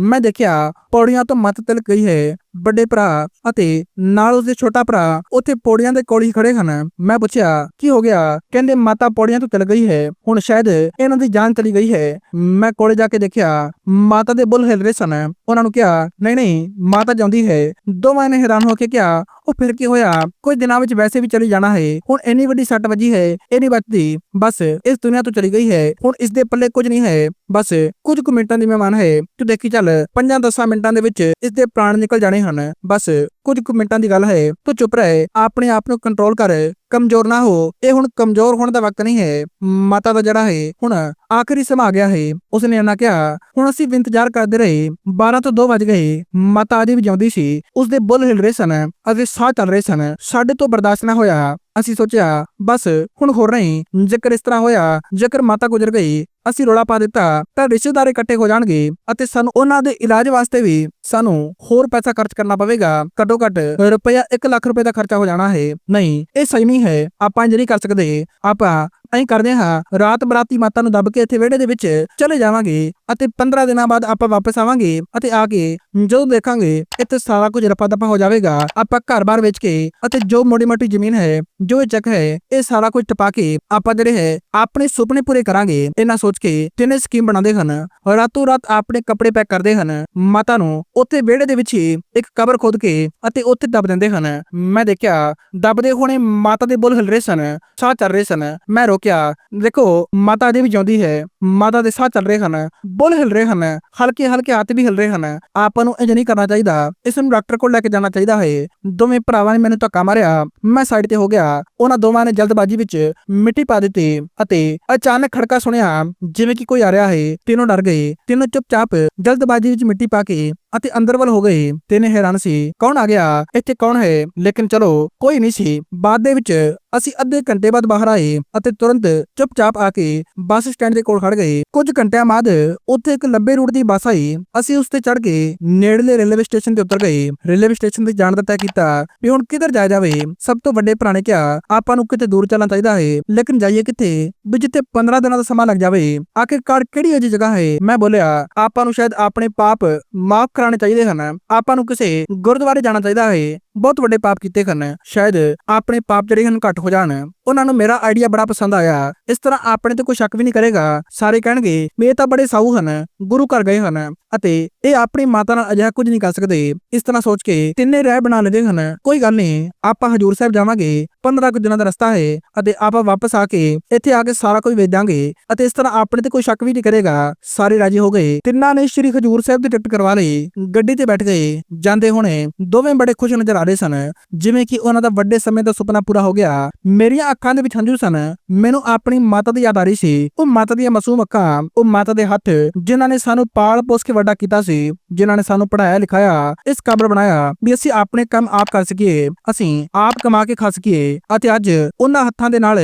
ਮੈਂ ਦੇਖਿਆ ਪੌੜੀਆਂ ਤੋਂ ਮੱਤ ਤਿਲਕ ਗਈ ਹੈ ਵੱਡੇ ਭਰਾ ਅਤੇ ਨਾਲ ਉਸਦੇ ਛੋਟਾ ਭਰਾ ਉੱਥੇ ਪੌੜੀਆਂ ਦੇ ਕੋਲ ਹੀ ਖੜੇ ਹਨ। ਮੈਂ ਪੁੱਛਿਆ, ਕੀ ਹੋ ਗਿਆ? ਕਹਿੰਦੇ, ਮਾਤਾ ਪੌੜੀਆਂ ਤੋਂ ਚਲ ਗਈ ਹੈ। ਹੁਣ ਸ਼ਾਇਦ ਇਹਨਾਂ ਦੀ ਜਾਨ ਚਲੀ ਗਈ ਹੈ। ਮੈਂ ਕੋਲੇ ਜਾ ਕੇ ਦੇਖਿਆ, ਮਾਤਾ ਦੇ ਬੁੱਲ ਹਿਲ ਰਹੇ ਸਨ। ਉਹਨਾਂ ਨੂੰ ਕਿਹਾ, ਨਹੀਂ ਨਹੀਂ, ਮਾਤਾ ਜਾਂਦੀ ਹੈ। ਦੋਵਾਂ ਨੇ ਹੈਰਾਨ ਹੋ ਕੇ ਕਿਹਾ, ਉਹ ਫਿਰ ਕੀ ਹੋਇਆ? ਕੁਝ ਦਿਨਾਂ ਵਿੱਚ ਵੈਸੇ ਵੀ ਚਲੀ ਜਾਣਾ ਹੈ। ਹੁਣ ਇੰਨੀ ਵੱਡੀ ਸੱਟ ਵੱਜੀ ਹੈ, ਇਹ ਨਹੀਂ ਬਚਦੀ ਬਸ, ਇਸ ਦੁਨੀਆ ਤੋਂ ਚਲੀ ਗਈ ਹੈ। ਹੁਣ ਇਸ ਦੇ ਪੱਲੇ ਕੁਝ ਨਹੀਂ ਹੈ। ਬਸ ਕੁਝ ਕੁ ਮਿੰਟਾਂ ਦੀ ਮਹਿਮਾਨ ਹੈ। ਤੂੰ ਦੇਖੀ ਚੱਲ 5-10 ਮਿੰਟਾਂ ਦੇ ਵਿੱਚ ਇਸ ਦੇ ਪ੍ਰਾਣ ਨਿਕਲ ਜਾਣੇ ਹਨ। ਬਸ ਕੁਝ ਕੁ ਮਿੰਟਾਂ ਦੀ ਗੱਲ ਹੈ। ਤੂੰ ਚੁੱਪ ਰਹਿ, ਆਪਣੇ ਆਪ ਨੂੰ ਕੰਟਰੋਲ ਕਰ। ਕਮਜ਼ੋਰ ਨਾ ਹੋ। ਇਹ ਹੁਣ ਕਮਜ਼ੋਰ ਹੋਣ ਦਾ ਵਕਤ ਨਹੀਂ ਹੈ। ਮਾਤਾ ਦਾ ਜਿਹੜਾ ਹੈ, ਹੁਣ ਆਖਰੀ ਸਮਾਂ ਆ ਗਿਆ ਹੈ। ਉਸਨੇ ਇਹਨਾਂ ਕਿਹਾ, ਹੁਣ ਅਸੀਂ ਇੰਤਜ਼ਾਰ ਕਰਦੇ ਰਹੇ। 12 ਤੋਂ 2 ਵਜ ਗਏ। ਮਾਤਾ ਅਜੇ ਵੀ ਜਿਉਂਦੀ ਸੀ। ਉਸਦੇ ਬੁੱਲ ਹਿਲ ਰਹੇ ਸਨ ਅਤੇ ਸਾਹ ਚੱਲ ਰਹੇ ਸਨ। ਸਾਡੇ ਤੋਂ ਬਰਦਾਸ਼ਤ ਨਾ ਹੋਇਆ, ਅਸੀਂ ਸੋਚਿਆ, ਬਸ ਹੁਣ ਹੋ ਨਹੀਂ। ਜੇਕਰ ਇਸ ਤਰ੍ਹਾਂ ਹੋਇਆ, ਜੇਕਰ ਮਾਤਾ ਗੁਜ਼ਰ ਗਈ ਅਸੀਂ ਰੋਲਾ ਪਾ ਦਿੱਤਾ ਤਾਂ ਰਿਸ਼ਤੇਦਾਰ ਇਕੱਠੇ ਹੋ ਜਾਣਗੇ ਅਤੇ ਸਾਨੂੰ ਉਹਨਾਂ ਦੇ ਇਲਾਜ ਵਾਸਤੇ ਵੀ ਸਾਨੂੰ ਹੋਰ ਪੈਸਾ ਖਰਚ ਕਰਨਾ ਪਵੇਗਾ। ਘੱਟੋ ਘੱਟ ਰੁਪਇਆ 1 ਲੱਖ ਰੁਪਏ ਦਾ ਖਰਚਾ ਹੋ ਜਾਣਾ ਹੈ। ਨਹੀਂ, ਇਹ ਸਹੀ ਨਹੀਂ ਹੈ। ਆਪਾਂ ਇੰਜ ਨਹੀਂ ਕਰ ਸਕਦੇ। ਆਪਾਂ ਐਂ ਕਰਦੇ ਹਾਂ, ਰਾਤ ਬਰਾਤੀ ਮਾਤਾ ਨੂੰ ਦੱਬ ਕੇ ਇੱਥੇ ਵਿਹੜੇ ਦੇ ਵਿੱਚ ਚਲੇ ਜਾਵਾਂਗੇ ਅਤੇ 15 ਦਿਨਾਂ ਬਾਅਦ ਆਪਾਂ ਵਾਪਸ ਆਵਾਂਗੇ ਅਤੇ ਆ ਕੇ ਜਦੋਂ ਦੇਖਾਂਗੇ ਇੱਥੇ ਸਾਰਾ ਕੁਝ ਰਫਾ ਦਫਾ ਹੋ ਜਾਵੇਗਾ, ਆਪਾਂ ਘਰ-ਬਾਰ ਵੇਚ ਕੇ ਅਤੇ ਜੋ ਮੋਟੀ-ਮੋਟੀ ਜ਼ਮੀਨ ਹੈ, ਜੋ ਇਹ ਚੱਕ ਹੈ, ਇਹ ਸਾਰਾ ਕੁਝ ਟਪਾ ਕੇ ਆਪਾਂ ਜਿਹੜੇ ਹੈ, ਆਪਣੇ ਸੁਪਨੇ ਪੂਰੇ ਕਰਾਂਗੇ। ਇਹਨਾਂ ਸੋਚ ਕੇ ਤਿੰਨੇ ਸਕੀਮ ਬਣਾਉਂਦੇ ਹਨ। ਰਾਤੋਂ ਰਾਤ ਆਪਣੇ ਕੱਪੜੇ ਪੈਕ ਕਰਦੇ ਹਨ। ਮਾਤਾ ਨੂੰ ਉੱਥੇ ਵਿਹੜੇ ਦੇ ਵਿੱਚ ਹੀ ਇੱਕ ਕਬਰ ਖੋਦ ਕੇ ਅਤੇ ਉੱਥੇ ਦੱਬ ਦਿੰਦੇ ਹਨ। ਮੈਂ ਦੇਖਿਆ, ਦੱਬਦੇ ਹੋਣੇ ਮਾਤਾ ਦੇ ਬੁੱਲ ਹਿਲ ਰਹੇ ਸਨ, ਸਾਹ ਚੱਲ ਰਹੇ ਸਨ। ਮੈਂ ਰੋ ਰੋਕਿਆ ਦੇਖੋ, ਮਾਤਾ ਜੀ ਵੀ ਜਿਉਂਦੀ ਹੈ, ਮਾਤਾ ਦੇ ਸਾਹ ਚੱਲ ਰਹੇ ਹਨ, ਬੁੱਲ ਹਿਲ ਰਹੇ ਹਨ, ਹਲਕੇ ਹਲਕੇ ਹੱਥ ਵੀ ਹਿਲ ਰਹੇ ਹਨ। ਆਪਾਂ ਨੂੰ ਇੰਜ ਨਹੀਂ ਕਰਨਾ ਚਾਹੀਦਾ, ਇਸ ਨੂੰ ਡਾਕਟਰ ਕੋਲ ਲੈ ਕੇ ਜਾਣਾ ਚਾਹੀਦਾ ਹੈ। ਦੋਵੇਂ ਭਰਾਵਾਂ ਨੇ ਮੈਨੂੰ ਧੱਕਾ ਮਾਰਿਆ, ਮੈਂ ਸਾਈਡ ਤੇ ਹੋ ਗਿਆ। ਉਹਨਾਂ ਦੋਵਾਂ ਨੇ ਜਲਦਬਾਜ਼ੀ ਵਿੱਚ ਮਿੱਟੀ ਪਾ ਦਿੱਤੀ ਅਤੇ ਅਚਾਨਕ ਖੜਕਾ ਸੁਣਿਆ, ਜਿਵੇਂ ਕਿ ਕੋਈ ਆ ਰਿਹਾ ਹੈ। ਤਿੰਨੋਂ ਡਰ ਗਏ, ਤਿੰਨੋਂ ਚੁੱਪਚਾਪ ਜਲਦਬਾਜ਼ੀ ਵਿੱਚ ਮਿੱਟੀ ਪਾ ਕੇ ਅਤੇ ਅੰਦਰ ਵੱਲ ਹੋ ਗਏ। ਤਿੰਨੇ ਹੈਰਾਨ ਸੀ, ਕੌਣ ਆ ਗਿਆ? ਇੱਥੇ ਕੌਣ ਹੈ? ਲੇਕਿਨ ਚਲੋ, ਕੋਈ ਨਹੀਂ ਸੀ। ਬਾਅਦ ਦੇ ਵਿੱਚ ਅਸੀਂ ਅੱਧੇ ਘੰਟੇ ਬਾਅਦ ਬਾਹਰ ਆਏ ਅਤੇ ਤੁਰੰਤ ਚੁੱਪਚਾਪ ਆ ਕੇ ਬੱਸ ਸਟੈਂਡ ਦੇ ਕੋਲ ਖੜ ਗਏ। ਕੁਝ ਘੰਟਿਆਂ ਬਾਅਦ ਉੱਥੇ ਇੱਕ ਲੰਬੇ ਰੂਟ ਦੀ ਬੱਸ ਆਈ। ਅਸੀਂ ਉਸ ਤੇ ਚੜ ਕੇ ਨੇੜਲੇ ਰੇਲਵੇ ਸਟੇਸ਼ਨ ਤੇ ਉਤਰ ਗਏ। ਰੇਲਵੇ ਸਟੇਸ਼ਨ ਤੇ ਜਾਣ ਦਾ ਤੈਅ ਕੀਤਾ ਵੀ ਹੁਣ ਕਿੱਧਰ ਜਾਇਆ ਜਾਵੇ। ਸਭ ਤੋਂ ਵੱਡੇ ਭਰਾ ਨੇ ਕਿਹਾ, ਆਪਾਂ ਨੂੰ ਕਿਤੇ ਦੂਰ ਚੱਲਣਾ ਚਾਹੀਦਾ ਹੈ, ਲੇਕਿਨ ਜਾਈਏ ਕਿੱਥੇ? ਵੀ ਜਿੱਥੇ 15 ਦਿਨਾਂ ਦਾ ਸਮਾਂ ਲੱਗ ਜਾਵੇ। ਆਖਿਰਕਾਰ ਕਿਹੜੀ ਅਜੀ ਜਗ੍ਹਾ ਹੈ? ਮੈਂ ਬੋਲਿਆ, ਆਪਾਂ ਨੂੰ ਸ਼ਾਇਦ ਆਪਣੇ ਪਾਪ ਮਾਫ ਕਰਾਣੇ ਚਾਹੀਦੇ ਹਨ। ਆਪਾਂ ਨੂੰ ਕਿਸੇ ਗੁਰਦੁਆਰੇ ਜਾਣਾ ਚਾਹੀਦਾ ਹੈ। ਬਹੁਤ ਵੱਡੇ ਪਾਪ ਕੀਤੇ ਹਨ। ਸ਼ਾਇਦ ਆਪਣੇ ਪਾਪ ਜਿਹੜੇ ਹਨ ਘੱਟ ਹੋ ਜਾਣ। ਉਹਨਾਂ ਨੂੰ ਮੇਰਾ ਆਈਡੀਆ ਬੜਾ ਪਸੰਦ ਆਇਆ। ਇਸ ਤਰ੍ਹਾਂ ਆਪਣੇ ਤੇ ਕੋਈ ਸ਼ੱਕ ਵੀ ਨਹੀਂ ਕਰੇਗਾ। ਸਾਰੇ ਕਹਿਣਗੇ ਵੀ ਇਹ ਤਾਂ ਬੜੇ ਸਾਊ ਹਨ। ਗੁਰੂ ਘਰ ਗਏ ਹਨ। ਅਤੇ ਇਹ ਆਪਣੀ ਮਾਤਾ ਨਾਲ ਅਜਿਹਾ ਕੁਝ ਨਹੀਂ ਕਰ ਸਕਦੇ। ਇਸ ਤਰ੍ਹਾਂ ਸੋਚ ਕੇ ਤਿੰਨੇ ਰਹਿ ਬਣਾ ਲੈਂਦੇ ਹਨ। ਕੋਈ ਗੱਲ ਨਹੀਂ, ਆਪਾਂ ਹਜੂਰ ਸਾਹਿਬ ਜਾਵਾਂਗੇ 15 ਕੁ ਦਿਨਾਂ ਦਾ ਰਸਤਾ ਹੈ ਅਤੇ ਆਪਾਂ ਵਾਪਸ ਆ ਕੇ ਇੱਥੇ ਆ ਕੇ ਸਾਰਾ ਕੁਝ ਵੇਚ ਦਾਂਗੇ ਅਤੇ ਇਸ ਤਰ੍ਹਾਂ ਆਪਣੇ ਤੇ ਕੋਈ ਸ਼ੱਕ ਵੀ ਨਹੀਂ ਕਰੇਗਾ। ਸਾਰੇ ਰਾਜੀ ਹੋ ਗਏ। ਤਿੰਨਾਂ ਨੇ ਸ਼੍ਰੀ ਹਜੂਰ ਸਾਹਿਬ ਦੀ ਟਿਕਟ ਕਰਵਾ ਲਈ। ਗੱਡੀ ਤੇ ਬੈਠ ਗਏ। ਜਾਂਦੇ ਹੋਣੇ ਦੋਵੇਂ ਬੜੇ ਖੁਸ਼ ਨਜ਼ਰ ਆ ਰਹੇ ਸਨ। ਜਿਵੇਂ ਕਿ ਉਹਨਾਂ ਦਾ ਵੱਡੇ ਸਮੇਂ ਦਾ ਸੁਪਨਾ ਪੂਰਾ ਹੋ ਗਿਆ। ਮੇਰੀਆਂ ਅੱਖਾਂ ਦੇ ਵਿੱਚ ਹੰਝੂ ਸਨ। ਮੈਨੂੰ ਆਪਣੀ ਮਾਤਾ ਦੀ ਯਾਦ ਆ ਰਹੀ ਸੀ। ਉਹ ਮਾਤਾ ਦੀਆਂ ਮਾਸੂਮ ਅੱਖਾਂ, ਉਹ ਮਾਤਾ ਦੇ ਹੱਥ, ਜਿਨ੍ਹਾਂ ਨੇ ਸਾਨੂੰ ਪਾਲ ਪੋਸ ਕੇ ਵੱਡਾ ਕੀਤਾ ਸੀ, ਜਿਨ੍ਹਾਂ ਨੇ ਸਾਨੂੰ ਪੜਾਇਆ ਲਿਖਾਇਆ, ਇਸ ਕਾਬਲ ਬਣਾਇਆ ਵੀ ਅਸੀਂ ਆਪਣੇ ਕੰਮ ਆਪ ਕਰ ਸਕੀਏ, ਅਸੀਂ ਆਪ ਕਮਾ ਕੇ ਖਾ ਸਕੀਏ ਅਤੇ ਅੱਜ ਉਹਨਾਂ ਹੱਥਾਂ ਦੇ ਨਾਲ,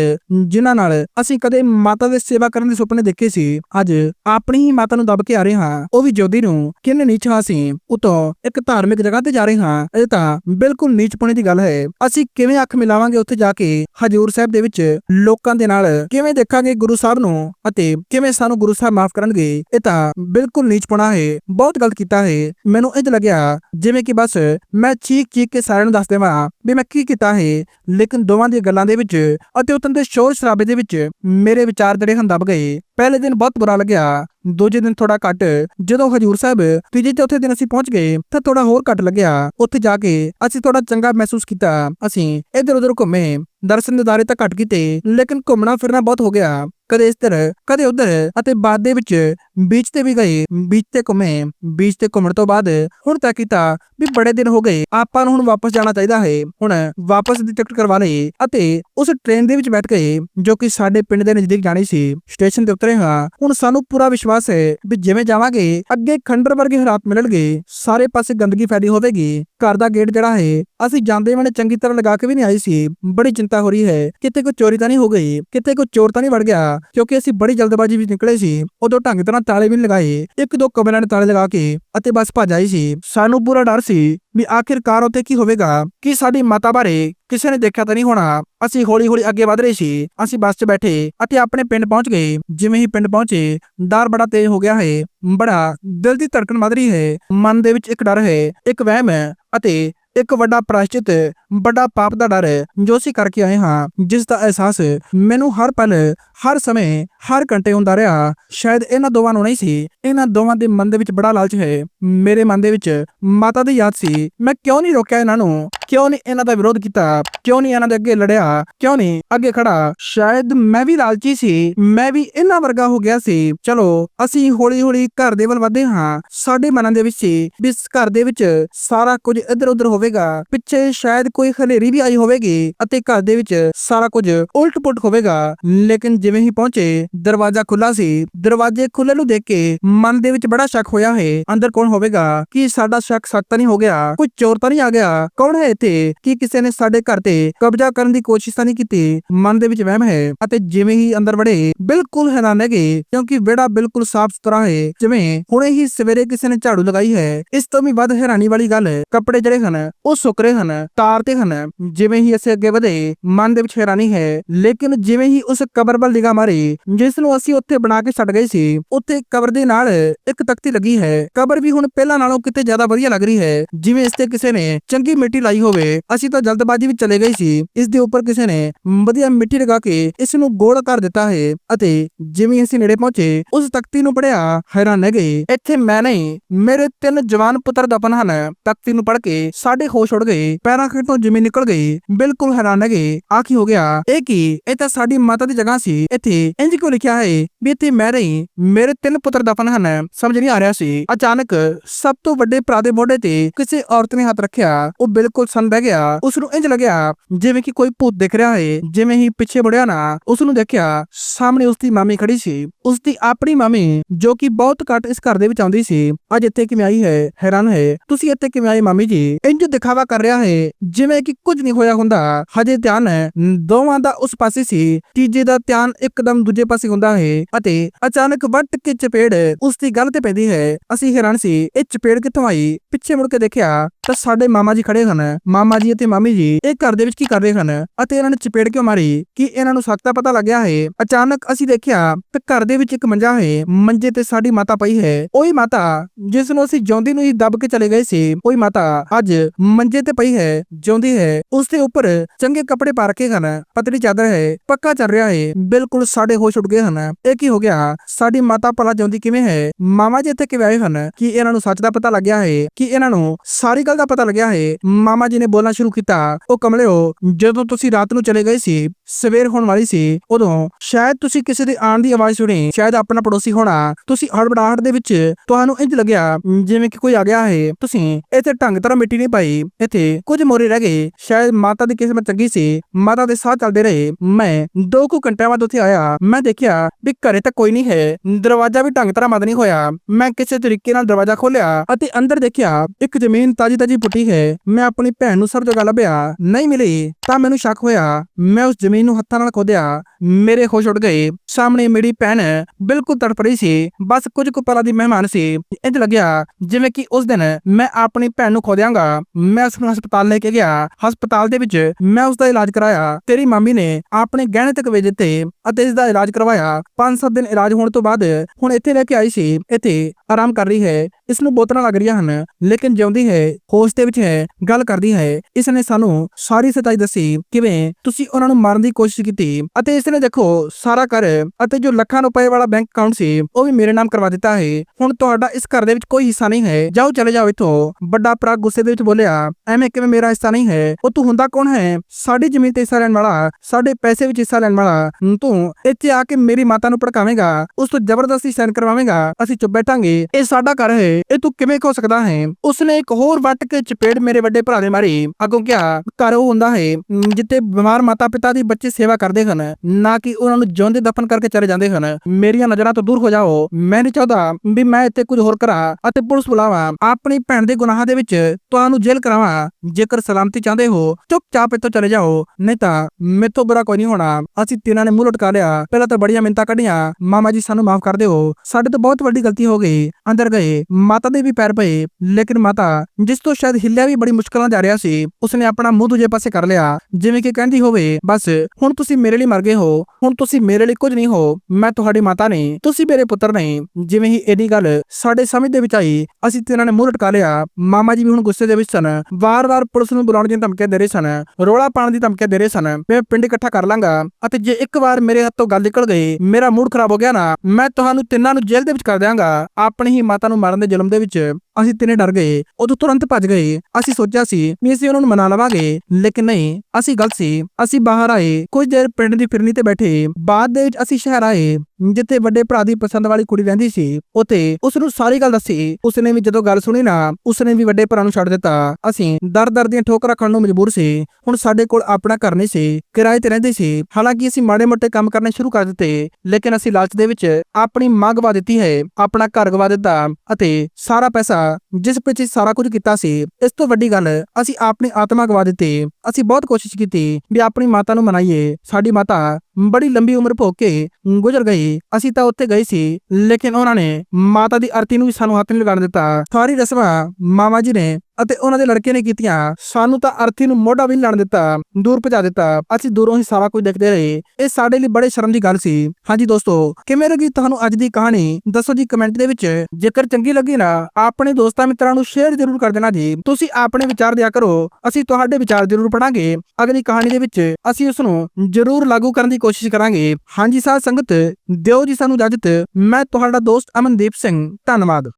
ਜਿਨ੍ਹਾਂ ਨਾਲ ਅਸੀਂ ਕਦੇ ਮਾਤਾ ਦੀ ਸੇਵਾ ਕਰਨ ਦੇ ਸੁਪਨੇ ਦੇਖੇ ਸੀ, ਅੱਜ ਆਪਣੀ ਹੀ ਮਾਤਾ ਨੂੰ ਦਬ ਕੇ ਆ ਰਹੇ ਹਾਂ। ਉਹ ਵੀ ਜੋਦੀ ਨੂੰ ਕਿੰਨੇ ਨੀਚ ਹਾਂ ਅਸੀਂ, ਉਤੋਂ ਇੱਕ ਧਾਰਮਿਕ ਜਗ੍ਹਾ ਤੇ ਜਾ ਰਹੇ ਹਾਂ। ਇਹ ਤਾਂ ਬਿਲਕੁਲ ਨੀਚ ਪੁਣੇ ਦੀ ਗੱਲ ਹੈ। ਅਸੀਂ ਕਿਵੇਂ ਅੱਖ ਮਿਲਾਵਾਂਗੇ ਉੱਥੇ ਜਾ ਕੇ ਹਜੂਰ ਸਾਹਿਬ ਦੇ ਵਿੱਚ ਲੋਕਾਂ ਦੇ ਨਾਲ? ਕਿਵੇਂ ਦੇਖਾਂਗੇ ਗੁਰੂ ਸਾਹਿਬ ਨੂੰ ਅਤੇ ਕਿਵੇਂ ਸਾਨੂੰ ਗੁਰੂ ਸਾਹਿਬ ਮਾਫ ਕਰਨਗੇ? ਇਹ ਤਾਂ ਬਿਲਕੁਲ ਨੀਚ ਹੈ। ਹੈ ਬਹੁਤ ਗਲਤ ਕੀਤਾ ਹੈ ਮੈਨੂੰ ਇੰਜ ਲੱਗਿਆ, ਜਿਵੇਂ ਕਿ ਬਸ ਮੈਂ ਚੀਕ ਚੀਕ ਕੇ ਸਾਰਿਆਂ ਨੂੰ ਦੱਸ ਦੇਵਾਂ ਵੀ ਮੈਂ ਕੀ ਕੀਤਾ ਹੈ ਲੇਕਿਨ ਦੋਵਾਂ ਦੀਆਂ ਗੱਲਾਂ ਦੇ ਵਿੱਚ ਅਤੇ ਉਤਨ ਦੇ ਸ਼ੋਰ ਸ਼ਰਾਬੇ ਦੇ ਵਿੱਚ ਮੇਰੇ ਵਿਚਾਰ ਜਿਹੜੇ ਹਨ ਗਏ। ਪਹਿਲੇ ਦਿਨ ਬਹੁਤ ਬੁਰਾ ਲੱਗਿਆ, ਦੂਜੇ ਦਿਨ ਥੋੜਾ ਘੱਟ। ਜਦੋਂ ਹਜੂਰ ਸਾਹਿਬ ਤੀਜੇ ਚੌਥੇ ਦਿਨ ਅਸੀਂ ਪਹੁੰਚ ਗਏ, ਤਾਂ ਥੋੜਾ ਹੋਰ ਘੱਟ ਲੱਗਿਆ। ਉੱਥੇ ਜਾ ਕੇ ਅਸੀਂ ਥੋੜਾ ਚੰਗਾ ਮਹਿਸੂਸ ਕੀਤਾ। ਅਸੀਂ ਇੱਧਰ ਉੱਧਰ ਘੁੰਮੇ ਦਰਸ਼ਨ ਦਿਦਾਰੇ ਤਾਂ ਘੱਟ ਕੀਤੇ, ਲੇਕਿਨ ਘੁੰਮਣਾ ਫਿਰਨਾ ਬਹੁਤ ਹੋ ਗਿਆ। ਕਦੇ ਇਸ ਤਰ੍ਹਾਂ ਕਦੇ ਉੱਧਰ ਅਤੇ ਬਾਅਦ ਦੇ ਵਿੱਚ ਬੀਚ ਤੇ ਵੀ ਗਏ, ਬੀਚ ਤੇ ਘੁੰਮੇ, ਬੀਚ ਤੇ ਘੁੰਮਣ ਤੋਂ ਬਾਅਦ ਹੁਣ ਤੱਕ ਕੀਤਾ ਵੀ ਬੜੇ ਦਿਨ ਹੋ ਗਏ, ਆਪਾਂ ਨੂੰ ਹੁਣ ਵਾਪਸ ਜਾਣਾ ਚਾਹੀਦਾ ਹੈ। ਹੁਣ ਵਾਪਸ ਦੀ ਟਿਕਟ ਕਰਵਾ ਲਈ ਅਤੇ ਉਸ ਟ੍ਰੇਨ ਦੇ ਵਿੱਚ ਬੈਠ ਗਏ, ਜੋ ਕਿ ਸਾਡੇ ਪਿੰਡ ਦੇ ਨਜ਼ਦੀਕ ਜਾਣੀ ਸੀ, ਸਟੇਸ਼ਨ ਤੇ ਉਤਰੇ ਹਾਂ। ਹੁਣ ਸਾਨੂੰ ਪੂਰਾ ਵਿਸ਼ਵਾਸ ਹੈ ਵੀ ਜਿਵੇਂ ਜਾਵਾਂਗੇ, ਅੱਗੇ ਖੰਡਰ ਵਰਗੇ ਹਾਲਾਤ ਮਿਲਣਗੇ, ਸਾਰੇ ਪਾਸੇ ਗੰਦਗੀ ਫੈਲੀ ਹੋਵੇਗੀ। ਘਰ ਦਾ ਗੇਟ ਜਿਹੜਾ ਹੈ, ਅਸੀਂ ਜਾਂਦੇ ਵੇਲੇ ਚੰਗੀ ਤਰ੍ਹਾਂ ਲਗਾ ਕੇ ਵੀ ਨਹੀਂ ਆਈ ਸੀ। ਬੜੀ ਚਿੰਤਾ ਹੋ ਰਹੀ ਹੈ, ਕਿਤੇ ਕੋਈ ਚੋਰੀ ਤਾਂ ਨਹੀਂ ਹੋ ਗਈ, ਕਿਤੇ ਕੋਈ ਚੋਰ ਤਾਂ ਨਹੀਂ ਵੜ ਗਿਆ। ਕਿਉਂਕਿ ਅਸੀਂ ਬੜੀ ਜਲਦਬਾਜ਼ੀ ਵਿੱਚ ਨਿਕਲੇ ਸੀ, ਉਦੋਂ ਢੰਗ ਤਰ੍ਹਾਂ ਤਾਲੇ ਵੀ ਲਗਾਏ। ਇੱਕ ਦੋ ਕਮਰਿਆਂ ਨੇ ਤਾਲੇ ਲਗਾ ਕੇ ਅਤੇ ਬਸ ਭੱਜ ਆਈ ਸੀ। ਸਾਨੂੰ ਪੂਰਾ ਡਰ ਸੀ ਵੀ ਆਖਿਰਕਾਰ ਉੱਥੇ ਕੀ ਹੋਵੇਗਾ, ਕੀ ਸਾਡੀ ਮਾਤਾ ਬਾਰੇ ਕਿਸੇ ਨੇ ਦੇਖਿਆ ਤਾਂ ਨਹੀਂ ਹੋਣਾ। ਅਸੀਂ ਹੌਲੀ ਹੌਲੀ ਅੱਗੇ ਵਧ ਰਹੇ ਸੀ। ਅਸੀਂ ਬੱਸ 'ਚ ਬੈਠੇ ਅਤੇ ਆਪਣੇ ਪਿੰਡ ਪਹੁੰਚ ਗਏ। ਜਿਵੇਂ ਹੀ ਪਿੰਡ ਪਹੁੰਚੇ, ਡਰ ਬੜਾ ਤੇਜ਼ ਹੋ ਗਿਆ ਹੈ। ਬੜਾ ਦਿਲ ਦੀ ਧੜਕਣ ਵੱਧ ਰਹੀ ਹੈ। ਮਨ ਦੇ ਵਿੱਚ ਇੱਕ ਡਰ ਹੈ, ਇੱਕ ਵਹਿਮ ਹੈ ਅਤੇ ਇੱਕ ਵੱਡਾ ਪ੍ਰਾਸ਼ਚਿਤ ਵੱਡਾ ਪਾਪ ਦਾ ਡਰ ਹੈ ਜੋ ਅਸੀਂ ਕਰਕੇ ਆਏ ਹਾਂ, ਜਿਸ ਦਾ ਅਹਿਸਾਸ ਮੈਨੂੰ ਹਰ ਪਲ, ਹਰ ਸਮੇਂ, ਹਰ ਘੰਟੇ ਹੁੰਦਾ ਰਿਹਾ। ਸ਼ਾਇਦ ਇਹਨਾਂ ਦੋਵਾਂ ਨੂੰ ਨਹੀਂ ਸੀ, ਇਹਨਾਂ ਦੋਵਾਂ ਦੇ ਮਨ ਦੇ ਵਿੱਚ ਬੜਾ ਲਾਲਚ ਹੈ। ਮੇਰੇ ਮਨ ਦੇ ਵਿੱਚ ਮਾਤਾ ਦੀ ਯਾਦ ਸੀ। ਮੈਂ ਕਿਉਂ ਨਹੀਂ ਰੋਕਿਆ ਇਹਨਾਂ ਨੂੰ? ਕਿਉਂ ਨਹੀਂ ਇਹਨਾਂ ਦਾ ਵਿਰੋਧ ਕੀਤਾ? ਕਿਉਂ ਨਹੀਂ ਇਹਨਾਂ ਦੇ ਅੱਗੇ ਲੜਿਆ? ਕਿਉਂ ਨਹੀਂ ਅੱਗੇ ਖੜਾ? ਸ਼ਾਇਦ ਮੈਂ ਵੀ ਲਾਲਚੀ ਸੀ। ਮੈਂ ਵੀ ਇਹਨਾਂ ਵਰਗਾ ਹੋ ਗਿਆ ਸੀ। ਚਲੋ, ਅਸੀਂ ਹੌਲੀ ਹੌਲੀ ਘਰ ਦੇ ਵੱਲ ਵਧੇ ਹਾਂ। ਸਾਡੇ ਮਨਾਂ ਦੇ ਵਿੱਚ ਸੀ ਵੀ ਇਸ ਘਰ ਦੇ ਵਿੱਚ ਸਾਰਾ ਕੁਝ ਇੱਧਰ ਉੱਧਰ ਹੋਵੇਗਾ। ਪਿੱਛੇ ਸ਼ਾਇਦ ਕੋਈ ਹਨੇਰੀ ਵੀ ਆਈ ਹੋਵੇਗੀ ਅਤੇ ਘਰ ਦੇ ਵਿੱਚ ਸਾਰਾ ਕੁਝ ਉਲਟ ਪੁਲਟ ਹੋਵੇਗਾ। ਲੇਕਿਨ ਜਿਵੇਂ ਹੀ ਪਹੁੰਚੇ, ਦਰਵਾਜ਼ਾ ਖੁੱਲਾ ਸੀ। ਦਰਵਾਜ਼ੇ ਖੁੱਲੇ ਨੂੰ ਦੇਖ ਕੇ ਮਨ ਦੇ ਵਿੱਚ ਬੜਾ ਸ਼ੱਕ ਹੋਇਆ ਹੈ। ਅੰਦਰ ਕੌਣ ਹੋਵੇਗਾ? ਕੀ ਸਾਡਾ ਸ਼ੱਕ ਸੱਚ ਨਹੀਂ ਹੋ ਗਿਆ? ਕੋਈ ਚੋਰ ਤਾਂ ਨਹੀਂ ਆ ਗਿਆ? ਕੌਣ ਹੈ ਇੱਥੇ? ਕੀ ਕਿਸੇ ਨੇ ਸਾਡੇ ਘਰ ਤੇ ਕਬਜ਼ਾ ਕਰਨ ਦੀ ਕੋਸ਼ਿਸ਼ ਤਾਂ ਨਹੀਂ ਕੀਤੀ? ਮਨ ਦੇ ਵਿੱਚ ਵਹਿਮ ਹੈ ਅਤੇ ਜਿਵੇਂ ਹੀ ਅੰਦਰ ਵੜੇ, ਬਿਲਕੁਲ ਹੈਰਾਨ ਹੈਗੇ ਕਿਉਂਕਿ ਵਿਹੜਾ ਬਿਲਕੁਲ ਸਾਫ਼ ਸੁਥਰਾ ਹੈ। ਜਿਵੇਂ ਹੁਣੇ ਹੀ ਸਵੇਰੇ ਕਿਸੇ ਨੇ ਝਾੜੂ ਲਗਾਈ ਹੈ। ਇਸ ਤੋਂ ਵੀ ਵੱਧ ਹੈਰਾਨੀ ਵਾਲੀ ਗੱਲ, ਕੱਪੜੇ ਜਿਹੜੇ ਹਨ, ਉਹ ਸੁੱਕ ਰਹੇ ਹਨ। ਤਾਰ ਤੇ ਹਨ, ਜਿਵੇਂ ਹੀ ਅਸੀਂ ਅੱਗੇ ਵਧੇ, ਮਨ ਦੇ ਵਿੱਚ ਹੈਰਾਨੀ ਹੈ, ਲੇਕਿਨ ਜਿਵੇਂ ਹੀ ਉਸ ਕਬਰ ਵੱਲ ਨਿਗਾਹ ਮਾਰੀ, ਜਿਸ ਨੂੰ ਅਸੀਂ ਉੱਥੇ ਬਣਾ ਕੇ ਛੱਡ ਗਏ ਸੀ, ਉੱਥੇ ਕਬਰ ਦੇ ਨਾਲ ਇੱਕ ਤਖਤੀ ਲੱਗੀ ਹੈ। ਕਬਰ ਵੀ ਹੁਣ ਪਹਿਲਾਂ ਨਾਲੋਂ ਕਿਤੇ ਜ਼ਿਆਦਾ ਵਧੀਆ ਲੱਗ ਰਹੀ ਹੈ। ਜਿਵੇਂ ਇਸ ਤੇ ਕਿਸੇ ਨੇ ਚੰਗੀ ਮਿੱਟੀ ਲਾਈ ਹੋਵੇ, ਅਸੀਂ ਤਾਂ ਜਲਦਬਾਜ਼ੀ ਵਿੱਚ ਚਲੇ ਗਏ ਸੀ। ਇਸ ਦੇ ਉੱਪਰ ਕਿਸੇ ਨੇ ਵਧੀਆ ਮਿੱਟੀ ਲਗਾ ਕੇ ਇਸ ਨੂੰ ਗੋਲ ਕਰ ਦਿੱਤਾ ਹੈ ਅਤੇ ਜਿਵੇਂ ਅਸੀਂ ਨੇੜੇ ਪਹੁੰਚੇ, ਉਸ ਤਖਤੀ ਨੂੰ ਪੜਿਆ ਹੈਰਾਨ ਰਹਿ ਗਏ। ਇੱਥੇ ਮੈਂ ਨਹੀਂ, ਮੇਰੇ ਤਿੰਨ ਜਵਾਨ ਪੁੱਤਰ ਦਫਨ ਹਨ। ਤਖਤੀ ਨੂੰ ਪੜ ਕੇ ਸਾਡੇ ਹੋਸ਼ ਉੱਡ ਗਏ। ਪੈਰਾਂ ਹੇਠੋਂ ਜ਼ਮੀਨ ਨਿਕਲ ਗਈ, ਬਿਲਕੁਲ ਹੈਰਾਨ ਰਹਿ ਗਏ। ਆ ਕੀ ਹੋ ਗਿਆ? ਇਹ ਕੀ? ਇਹ ਤਾਂ ਸਾਡੀ ਮਾਤਾ ਦੀ ਜਗ੍ਹਾ ਸੀ। ਇੱਥੇ ਇੰਜ ਕਿਉਂ ਲਿਖਿਆ ਹੈ ਵੀ ਇੱਥੇ ਮੈਂ ਨਹੀਂ ਮੇਰੇ ਤਿੰਨ ਪੁੱਤਰ ਦਫਨ ਹਨ। ਸਮਝ ਨਹੀਂ ਆ ਰਿਹਾ ਸੀ। ਅਚਾਨਕ ਸਭ ਤੋਂ ਵੱਡੇ ਭਰਾ ਦੇ ਮੋਢੇ ਤੇ ਕਿਸੇ ਔਰਤ ਨੇ ਹੱਥ ਰੱਖਿਆ। ਉਹ ਬਿਲਕੁਲ ਸੰਨ ਬਹਿ ਗਿਆ। ਉਸ ਨੂੰ ਇੰਜ ਲੱਗਿਆ ਜਿਵੇਂ ਕਿ ਕੋਈ ਭੂਤ ਦਿਖ ਰਿਹਾ ਹੈ। ਜਿਵੇਂ ਹੀ ਪਿੱਛੇ ਮੁੜਿਆ ਨਾ ਉਸ ਨੂੰ ਦੇਖਿਆ ਸਾਹਮਣੇ ਉਸ ਦੀ ਮਾਮੀ ਖੜੀ ਸੀ। ਉਸ ਦੀ ਆਪਣੀ ਮਾਮੀ, ਜੋ ਕਿ ਬਹੁਤ ਘੱਟ ਇਸ ਘਰ ਦੇ ਵਿੱਚ ਆਉਂਦੀ ਸੀ, ਅੱਜ ਇੱਥੇ ਕਿਵੇਂ ਆਈ ਹੈ? ਹੈਰਾਨ ਹੈ। ਤੁਸੀਂ ਇੱਥੇ ਕਿਵੇਂ ਆਏ ਮਾਮੀ ਜੀ? ਇੰਜ ਦਿਖਾਵਾ ਕਰ ਰਿਹਾ ਹੈ। ਜਿਵੇਂ ਕਿ ਕੁਝ ਨਹੀਂ ਹੋਇਆ ਹੁੰਦਾ, ਹਜੇ ਧਿਆਨ ਦੋਵਾਂ ਦਾ ਉਸ ਪਾਸੇ ਸੀ, ਤੀਜੇ ਦਾ ਧਿਆਨ ਇੱਕਦਮ ਦੂਜੇ ਪਾਸੇ ਹੁੰਦਾ ਹੈ ਅਤੇ ਅਚਾਨਕ ਵੱਟ ਕੇ ਚਪੇੜ ਉਸ ਦੀ ਗੱਲ ਤੇ ਪੈਂਦੀ ਹੈ। ਅਸੀਂ ਹੈਰਾਨ ਸੀ, ਇਹ ਚਪੇੜ ਕਿੱਥੋਂ ਆਈ? ਪਿੱਛੇ ਮੁੜ ਕੇ ਦੇਖਿਆ ਤਾਂ ਸਾਡੇ ਮਾਮਾ ਜੀ ਖੜੇ ਹਨ ਮਾਮਾ ਜੀ ਅਤੇ ਮਾਮੀ ਜੀ ਇਹ ਘਰ ਦੇ ਵਿੱਚ ਕੀ ਕਰ ਰਹੇ ਹਨ ਅਤੇ ਇਹਨਾਂ ਨੇ ਚਪੇੜ ਕਿਉਂ ਮਾਰੀ ਕਿ ਇਹਨਾਂ ਨੂੰ ਸਖਤਾ ਪਤਾ ਲੱਗਿਆ ਹੈ। ਅਚਾਨਕ ਅਸੀਂ ਦੇਖਿਆ ਕਿ ਘਰ ਦੇ ਵਿੱਚ ਇੱਕ ਮੰਜਾ ਹੈ, ਮੰਜੇ ਤੇ ਸਾਡੀ ਮਾਤਾ ਪਈ ਹੈ। ਉਹੀ ਮਾਤਾ ਜਿਸ ਨੂੰ ਅਸੀਂ ਜਿਉਂਦੀ ਨੂੰ ਹੀ ਦੱਬ ਕੇ ਚਲੇ ਗਏ ਸੀ, ਉਹੀ ਮਾਤਾ ਅੱਜ ਮੰਜੇ ਤੇ ਪਈ ਹੈ, ਜਿਉਂਦੀ ਹੈ। ਉਸ ਦੇ ਉੱਪਰ ਚੰਗੇ ਕੱਪੜੇ ਪਾ ਰੱਖੇ ਹਨ, ਪਤਲੀ ਚਾਦਰ ਹੈ, ਪੱਕਾ ਚੱਲ ਰਿਹਾ ਹੈ, ਬਿਲਕੁਲ ਸਾਡੇ ਹੋਸ਼ ਉੱਡ ਗਏ ਹਨ। ਇਹ ਕੀ ਹੋ ਗਿਆ? ਸਾਡੀ ਮਾਤਾ ਭਲਾ ਜਿਉਂਦੀ ਕਿਵੇਂ ਹੈ? ਮਾਮਾ ਜੀ ਇੱਥੇ ਕਿਵੇਂ ਆਏ ਹਨ ਕਿ ਇਹਨਾਂ ਨੂੰ ਸੱਚ ਦਾ ਪਤਾ ਲੱਗਿਆ ਹੈ ਕਿ ਇਹਨਾਂ ਨੂੰ ਸਾਰੀ ਗੱਲ ਦਾ ਪਤਾ ਲੱਗਿਆ ਹੈ, ਮਾਮਾ ਜੀ ਨੇ ਬੋਲਣਾ ਸ਼ੁਰੂ ਕੀਤਾ। ਉਹ ਕਮਲਿਓ ਜਦੋਂ ਤੁਸੀਂ ਰਾਤ ਨੂੰ ਚਲੇ ਗਏ ਸੀ, ਸਵੇਰ ਹੋਣ ਵਾਲੀ ਸੀ, ਉਦੋਂ ਸ਼ਾਇਦ ਤੁਸੀਂ ਕਿਸੇ ਦੇ ਆਣ ਦੀ ਆਵਾਜ਼ ਸੁਣੀ, ਸ਼ਾਇਦ ਆਪਣਾ ਪੜੋਸੀ ਹੋਣਾ। ਤੁਸੀਂ ਹੜਬੜਾਹਟ ਦੇ ਵਿੱਚ ਤੁਹਾਨੂੰ ਇੰਜ ਲੱਗਿਆ, ਜਿਵੇਂ ਕਿ ਕੋਈ ਆ ਗਿਆ ਹੈ। ਤੁਸੀਂ ਇੱਥੇ ਢੰਗ ਤਰ੍ਹਾਂ ਮਿੱਟੀ ਨਹੀਂ ਪਾਈ, ਇੱਥੇ ਕੁਝ ਮੋਰੇ ਰਹਿ ਗਏ। ਸ਼ਾਇਦ ਮਾਤਾ ਦੀ ਕਿਸਮਤ ਚੰਗੀ ਸੀ, ਮਾਤਾ ਦੇ ਸਾਹ ਚੱਲਦੇ ਰਹੇ। ਮੈਂ ਦੋ ਕੁ ਘੰਟਿਆਂ ਬਾਅਦ ਉੱਥੇ ਆਇਆ। ਮੈਂ ਦੇਖਿਆ ਵੀ ਘਰੇ ਤਾਂ ਕੋਈ ਨਹੀਂ ਹੈ। ਦਰਵਾਜ਼ਾ ਵੀ ਢੰਗ ਤਰ੍ਹਾਂ ਬੰਦ ਨਹੀਂ ਹੋਇਆ। ਮੈਂ ਕਿਸੇ ਤਰੀਕੇ ਨਾਲ ਦਰਵਾਜ਼ਾ ਖੋਲਿਆ ਅਤੇ ਅੰਦਰ ਦੇਖਿਆ, ਇੱਕ ਜ਼ਮੀਨ ਤਾਜੀ ਜੀ ਪੁੱਟੀ ਹੈ, ਮੈਂ ਆਪਣੀ ਭੈਣ ਨੂੰ ਸਰ ਜਗ੍ਹਾ ਲੱਭਿਆ, ਨਹੀਂ ਮਿਲੀ, ਤਾਂ ਮੈਨੂੰ ਸ਼ੱਕ ਹੋਇਆ, ਮੈਂ ਉਸ ਜ਼ਮੀਨ ਨੂੰ ਹੱਥਾਂ ਨਾਲ ਖੋਦਿਆ, ਮੇਰੇ ਹੋਸ਼ ਉੱਡ ਗਏ। ਸਾਹਮਣੇ ਮੇਰੀ ਭੈਣ ਬਿਲਕੁਲ ਤੜਪ ਰਹੀ ਸੀ, ਬਸ ਕੁਝ ਕੁ ਪਲਾਂ ਦੀ ਮਹਿਮਾਨ ਸੀ। ਇੰਜ ਲੱਗਿਆ ਜਿਵੇਂ ਕਿ ਉਸ ਦਿਨ ਮੈਂ ਆਪਣੀ ਭੈਣ ਨੂੰ ਖੋ ਦਿਆਂਗਾ। ਮੈਂ ਉਸ ਨੂੰ ਹਸਪਤਾਲ ਲੈ ਕੇ ਗਿਆ। ਹਸਪਤਾਲ ਦੇ ਵਿੱਚ ਮੈਂ ਉਸ ਦਾ ਇਲਾਜ ਕਰਾਇਆ। ਤੇਰੀ ਮਾਮੀ ਨੇ ਆਪਣੇ ਗਹਿਣੇ ਤੱਕ ਵੇਚ ਦਿੱਤੇ ਅਤੇ ਇਸ ਦਾ ਇਲਾਜ ਕਰਵਾਇਆ। 5-7 ਦਿਨ ਇਲਾਜ ਹੋਣ ਤੋਂ ਬਾਅਦ ਹੁਣ ਇੱਥੇ ਲੈ ਕੇ ਆਈ ਸੀ। ਇੱਥੇ ਆਰਾਮ ਕਰ ਰਹੀ ਹੈ। ਇਸ ਨੂੰ ਬੋਤਲਾਂ ਲੱਗ ਰਹੀਆਂ ਹਨ, ਲੇਕਿਨ ਜਿਉਂਦੀ ਹੈ, ਹੋਸ਼ ਦੇ ਵਿੱਚ ਹੈ, ਗੱਲ ਕਰਦੀ ਹੈ। ਇਸ ਨੇ ਸਾਨੂੰ ਸਾਰੀ ਸੱਚਾਈ ਦੱਸੀ। ਕਿਵੇਂ ਤੁਸੀਂ ਉਹਨਾਂ ਨੂੰ ਮਾਰਨ ਦੀ ਕੋਸ਼ਿਸ਼ ਕੀਤੀ ਅਤੇ ਇਸ ਨੇ ਦੇਖੋ, ਸਾਰਾ ਕਰ ਅਤੇ ਜੋ ਲੱਖਾਂ ਰੁਪਏ ਵਾਲਾ ਬੈਂਕ ਅਕਾਊਂਟ ਸੀ, ਉਹ ਵੀ ਮੇਰੇ ਨਾਮ ਕਰਵਾ ਦਿੱਤਾ ਹੈ ਹੁਣ ਤੁਹਾਡਾ ਇਸ ਘਰ ਦੇ ਵਿੱਚ ਕੋਈ ਹਿੱਸਾ ਨਹੀਂ ਹੈ। ਜਾਓ ਚਲੇ ਜਾਓ ਇੱਥੋਂ। ਵੱਡਾ ਭਰਾ ਗੁੱਸੇ ਦੇ ਵਿੱਚ ਬੋਲਿਆ, ਐਵੇਂ ਕਿਵੇਂ ਮੇਰਾ ਹਿੱਸਾ ਨਹੀਂ ਹੈ? ਉਹ ਤੂੰ ਹੁੰਦਾ ਕੌਣ ਹੈ? ਸਾਡੀ ਜ਼ਮੀਨ ਤੇ ਹਿੱਸਾ ਲੈਣ ਵਾਲਾ, ਸਾਡੇ ਪੈਸੇ ਵਿੱਚ ਹਿੱਸਾ ਲੈਣ ਵਾਲਾ। ਤੂੰ ਇੱਥੇ ਆ ਕੇ ਮੇਰੀ ਮਾਤਾ ਨੂੰ ਭੜਕਾਵੇਂਗਾ, ਉਸ ਤੋਂ ਜ਼ਬਰਦਸਤੀ ਸਾਈਨ ਕਰਵਾਵੇਂਗਾ, ਅਸੀਂ ਚੁੱਪ ਬੈਠਾਂਗੇ। ਇਹ ਸਾਡਾ ਘਰ ਹੈ। ਇਹ ਤੂੰ ਕਿਵੇਂ ਖੋ ਸਕਦਾ ਹੈ? ਉਸਨੇ ਇੱਕ ਹੋਰ ਵੱਟ ਕੇ ਚਪੇੜ ਮੇਰੇ ਵੱਡੇ ਭਰਾ ਦੇ ਮਾਰੀ। ਅੱਗੋਂ ਕਿਹਾ, ਘਰ ਉਹ ਹੁੰਦਾ ਹੈ, ਜਿੱਥੇ ਬਿਮਾਰ ਮਾਤਾ ਪਿਤਾ ਦੀ ਬੱਚੇ ਸੇਵਾ ਕਰਦੇ ਹਨ, ਨਾ ਕਿ ਉਹਨਾਂ ਨੂੰ ਜਿਉਂਦੇ ਦਫਨ ਕਰਕੇ ਚਲੇ ਜਾਂਦੇ ਹਨ। ਮੇਰੀਆਂ ਨਜ਼ਰਾਂ ਤੋਂ ਦੂਰ ਹੋ ਜਾਓ। ਮੈਂ ਨਹੀਂ ਚਾਹਦਾ ਵੀ ਮੈਂ ਇੱਥੇ ਕੁਝ ਹੋਰ ਕਰਾਂ ਅਤੇ ਪੁਲਿਸ ਬੁਲਾਵਾਂ। ਆਪਣੀ ਭੈਣ ਦੇ ਗੁਨਾਹਾਂ ਦੇ ਵਿੱਚ ਤੁਹਾਨੂੰ ਜੇਲ੍ਹ ਕਰਾਵਾਂ। ਜੇਕਰ ਸਲਾਮਤੀ ਚਾਹੁੰਦੇ ਹੋ, ਚੁੱਪਚਾਪ ਇੱਥੋਂ ਚਲੇ ਜਾਓ। ਨਹੀਂ ਤਾਂ ਮੇਥੋਂ ਬੁਰਾ ਕੋਈ ਨਹੀਂ ਹੋਣਾ। ਅਸੀਂ ਤਿੰਨਾਂ ਨੇ ਮੂੰਹ ਲਟਕਾ ਲਿਆ। ਪਹਿਲਾਂ ਤਾਂ ਬੜੀਆਂ ਮਿੰਤਾ ਕੱਢੀਆਂ। ਮਾਮਾ ਜੀ ਸਾਨੂੰ ਮਾਫ ਕਰ ਦਿਓ। ਸਾਡੇ ਤੋਂ ਬਹੁਤ ਵੱਡੀ ਗਲਤੀ ਹੋ ਗਈ। ਅੰਦਰ ਗਏ। ਮਾਤਾ ਦੇ ਵੀ ਪੈਰ ਪਏ। ਲੇਕਿਨ ਮਾਤਾ, ਜਿਸ ਤੋਂ ਸ਼ਾਇਦ ਹਿੱਲਿਆ ਵੀ ਬੜੀ ਮੁਸ਼ਕਲ ਜਾ ਰਿਹਾ ਸੀ, ਉਸਨੇ ਆਪਣਾ ਮੂੰਹ ਦੂਜੇ ਪਾਸੇ ਕਰ ਲਿਆ। ਜਿਵੇਂ ਕਿ ਕਹਿੰਦੀ ਹੋਵੇ, ਬਸ, ਹੁਣ ਤੁਸੀਂ ਮੇਰੇ ਲਈ ਮਰ ਗਏ ਹੋ। ਹੁਣ ਤੁਸੀਂ ਮੇਰੇ ਲਈ ਕੁਝ ਨਹੀਂ ਹੋ, ਮੈਂ ਤੁਹਾਡੀ ਮਾਤਾ ਨਹੀਂ, ਤੁਸੀਂ ਮੇਰੇ ਪੁੱਤਰ ਨਹੀਂ। ਜਿਵੇਂ ਹੀ ਇਹਦੀ ਗੱਲ ਸਾਡੇ ਸਮਝ ਦੇ ਵਿੱਚ ਆਈ, ਅਸੀਂ ਤਿੰਨਾਂ ਨੇ ਮੂੰਹ ਲਟਕਾ ਲਿਆ। ਮਾਮਾ ਜੀ ਵੀ ਹੁਣ ਗੁੱਸੇ ਦੇ ਵਿੱਚ ਸਨ। ਵਾਰ-ਵਾਰ ਪੁਲਿਸ ਨੂੰ ਬੁਲਾਉਣ ਦੀਆਂ ਧਮਕੀਆਂ ਦੇ ਰਹੇ ਸਨ। ਰੋਲਾ ਪਾਉਣ ਦੀ ਧਮਕੀਆਂ ਦੇ ਰਹੇ ਸਨ। ਮੈਂ ਪਿੰਡ ਇਕੱਠਾ ਕਰ ਲਾਂਗਾ। ਅਤੇ ਜੇ ਇੱਕ ਵਾਰ ਮੇਰੇ ਹੱਥੋਂ ਗੱਲ ਨਿਕਲ ਗਈ, ਮੇਰਾ ਮੂਡ ਖਰਾਬ ਹੋ ਗਿਆ ਨਾ, ਮੈਂ ਤੁਹਾਨੂੰ ਤਿੰਨਾਂ ਨੂੰ ਜੇਲ੍ਹ ਦੇ ਵਿੱਚ ਕਰ ਦਿਆਂਗਾ। ਆਪਣੀ ਹੀ ਮਾਤਾ ਨੂੰ ਮਾਰਨ ਦੇ ਜ਼ੁਲਮ ਦੇ ਵਿੱਚ ਅਸੀਂ ਤਿੰਨੇ ਡਰ ਗਏ ਉਦੋਂ ਤੁਰੰਤ ਭੱਜ ਗਏ। ਅਸੀਂ ਸੋਚਿਆ ਸੀ ਵੀ ਅਸੀਂ ਉਹਨਾਂ ਨੂੰ ਮਨਾ ਲਵਾਂਗੇ, ਲੇਕਿਨ ਨਹੀਂ, ਅਸੀਂ ਗਲਤ ਸੀ। ਅਸੀਂ ਬਾਹਰ ਆਏ, ਕੁਝ ਦੇਰ ਪਿੰਡ ਦੀ ਫਿਰਨੀ ਤੇ ਬੈਠੇ। ਬਾਅਦ ਦੇ ਵਿੱਚ ਅਸੀਂ ਸ਼ਹਿਰ ਆਏ। ਜਿੱਥੇ ਵੱਡੇ ਭਰਾ ਦੀ ਪਸੰਦ ਵਾਲੀ ਕੁੜੀ ਰਹਿੰਦੀ ਸੀ, ਉੱਥੇ ਉਸ ਨੂੰ ਸਾਰੀ ਗੱਲ ਦੱਸੀ। ਉਸਨੇ ਵੀ ਜਦੋਂ ਗੱਲ ਸੁਣੀ ਨਾ, ਉਸਨੇ ਵੀ ਵੱਡੇ ਭਰਾ ਨੂੰ ਛੱਡ ਦਿੱਤਾ। ਅਸੀਂ ਦਰ-ਦਰ ਦੀਆਂ ਠੋਕਰਾਂ ਖਾਣ ਨੂੰ ਮਜਬੂਰ ਸੀ। ਹੁਣ ਸਾਡੇ ਕੋਲ ਆਪਣਾ ਘਰ ਨਹੀਂ ਸੀ, ਕਿਰਾਏ ਤੇ ਰਹਿੰਦੇ ਸੀ। ਹਾਲਾਂਕਿ ਅਸੀਂ ਮਾੜੇ-ਮੋਟੇ ਕੰਮ ਕਰਨੇ ਸ਼ੁਰੂ ਕਰ ਦਿੱਤੇ, ਲੇਕਿਨ ਅਸੀਂ ਲਾਲਚ ਦੇ ਵਿੱਚ ਆਪਣੀ ਮਾਂ ਗਵਾ ਦਿੱਤੀ ਹੈ, ਆਪਣਾ ਘਰ ਗਵਾ ਦਿੱਤਾ ਅਤੇ ਸਾਰਾ ਪੈਸਾ ਜਿਸ ਪਿੱਛੇ ਸਾਰਾ ਕੁਝ ਕੀਤਾ ਸੀ, ਇਸ ਤੋਂ ਵੱਡੀ ਗੱਲ ਅਸੀਂ ਆਪਣੀ ਆਤਮਾ ਗਵਾ ਦਿੱਤੀ। ਅਸੀਂ ਬਹੁਤ ਕੋਸ਼ਿਸ਼ ਕੀਤੀ ਵੀ ਆਪਣੀ ਮਾਤਾ ਨੂੰ ਮਨਾਈਏ। ਸਾਡੀ ਮਾਤਾ ਬੜੀ ਲੰਬੀ ਉਮਰ ਭੋਗ ਕੇ ਗੁਜ਼ਰ ਗਈ। ਅਸੀਂ ਤਾਂ ਉੱਥੇ ਗਏ ਸੀ, ਲੇਕਿਨ ਉਹਨਾਂ ਨੇ ਮਾਤਾ ਦੀ ਆਰਤੀ ਨੂੰ ਵੀ ਸਾਨੂੰ ਹੱਥ ਨਹੀਂ ਲਗਾਉਣ ਦਿੱਤਾ। ਸਾਰੀ ਰਸਮਾਂ ਮਾਮਾ ਜੀ ਨੇ ਅਤੇ ਉਹਨਾਂ ਦੇ ਲੜਕੇ ਨੇ ਕੀਤੀਆਂ। ਸਾਨੂੰ ਤਾਂ ਅਰਥੀ ਨੂੰ ਮੋਢਾ ਵੀ ਨੀ ਦਿੱਤਾ, ਦੂਰ ਭਜਾ ਦਿੱਤਾ। ਅਸੀਂ ਦੂਰੋਂ ਹੀ ਸਾਰਾ ਕੁਝ ਦੇਖਦੇ ਰਹੇ। ਇਹ ਸਾਡੇ ਲਈ ਬੜੇ ਸ਼ਰਮ ਦੀ ਗੱਲ ਸੀ। ਹਾਂਜੀ ਦੋਸਤੋ, ਕਿਵੇਂ ਲੱਗੀ ਤੁਹਾਨੂੰ ਅੱਜ ਦੀ ਕਹਾਣੀ? ਦੱਸੋ ਜੀ ਕਮੈਂਟ ਦੇ ਵਿੱਚ। ਜੇਕਰ ਚੰਗੀ ਲੱਗੀ ਨਾ, ਆਪਣੇ ਦੋਸਤਾਂ ਮਿੱਤਰਾਂ ਨੂੰ ਸ਼ੇਅਰ ਜ਼ਰੂਰ ਕਰ ਦੇਣਾ ਜੀ। ਤੁਸੀਂ ਆਪਣੇ ਵਿਚਾਰ ਦਿਆ ਕਰੋ। ਅਸੀਂ ਤੁਹਾਡੇ ਵਿਚਾਰ ਜ਼ਰੂਰ ਪੜਾਂਗੇ ਅਗਲੀ ਕਹਾਣੀ ਦੇ ਵਿੱਚ ਅਸੀਂ ਉਸ ਨੂੰ ਜ਼ਰੂਰ ਲਾਗੂ ਕਰਨ ਦੀ ਕੋਸ਼ਿਸ਼ ਕਰਾਂਗੇ। ਹਾਂਜੀ ਸਾਧ ਸੰਗਤ, ਦਿਓ ਜੀ ਸਾਨੂੰ ਇਜਾਜ਼ਤ। ਮੈਂ ਤੁਹਾਡਾ ਦੋਸਤ ਅਮਨਦੀਪ ਸਿੰਘ। ਧੰਨਵਾਦ।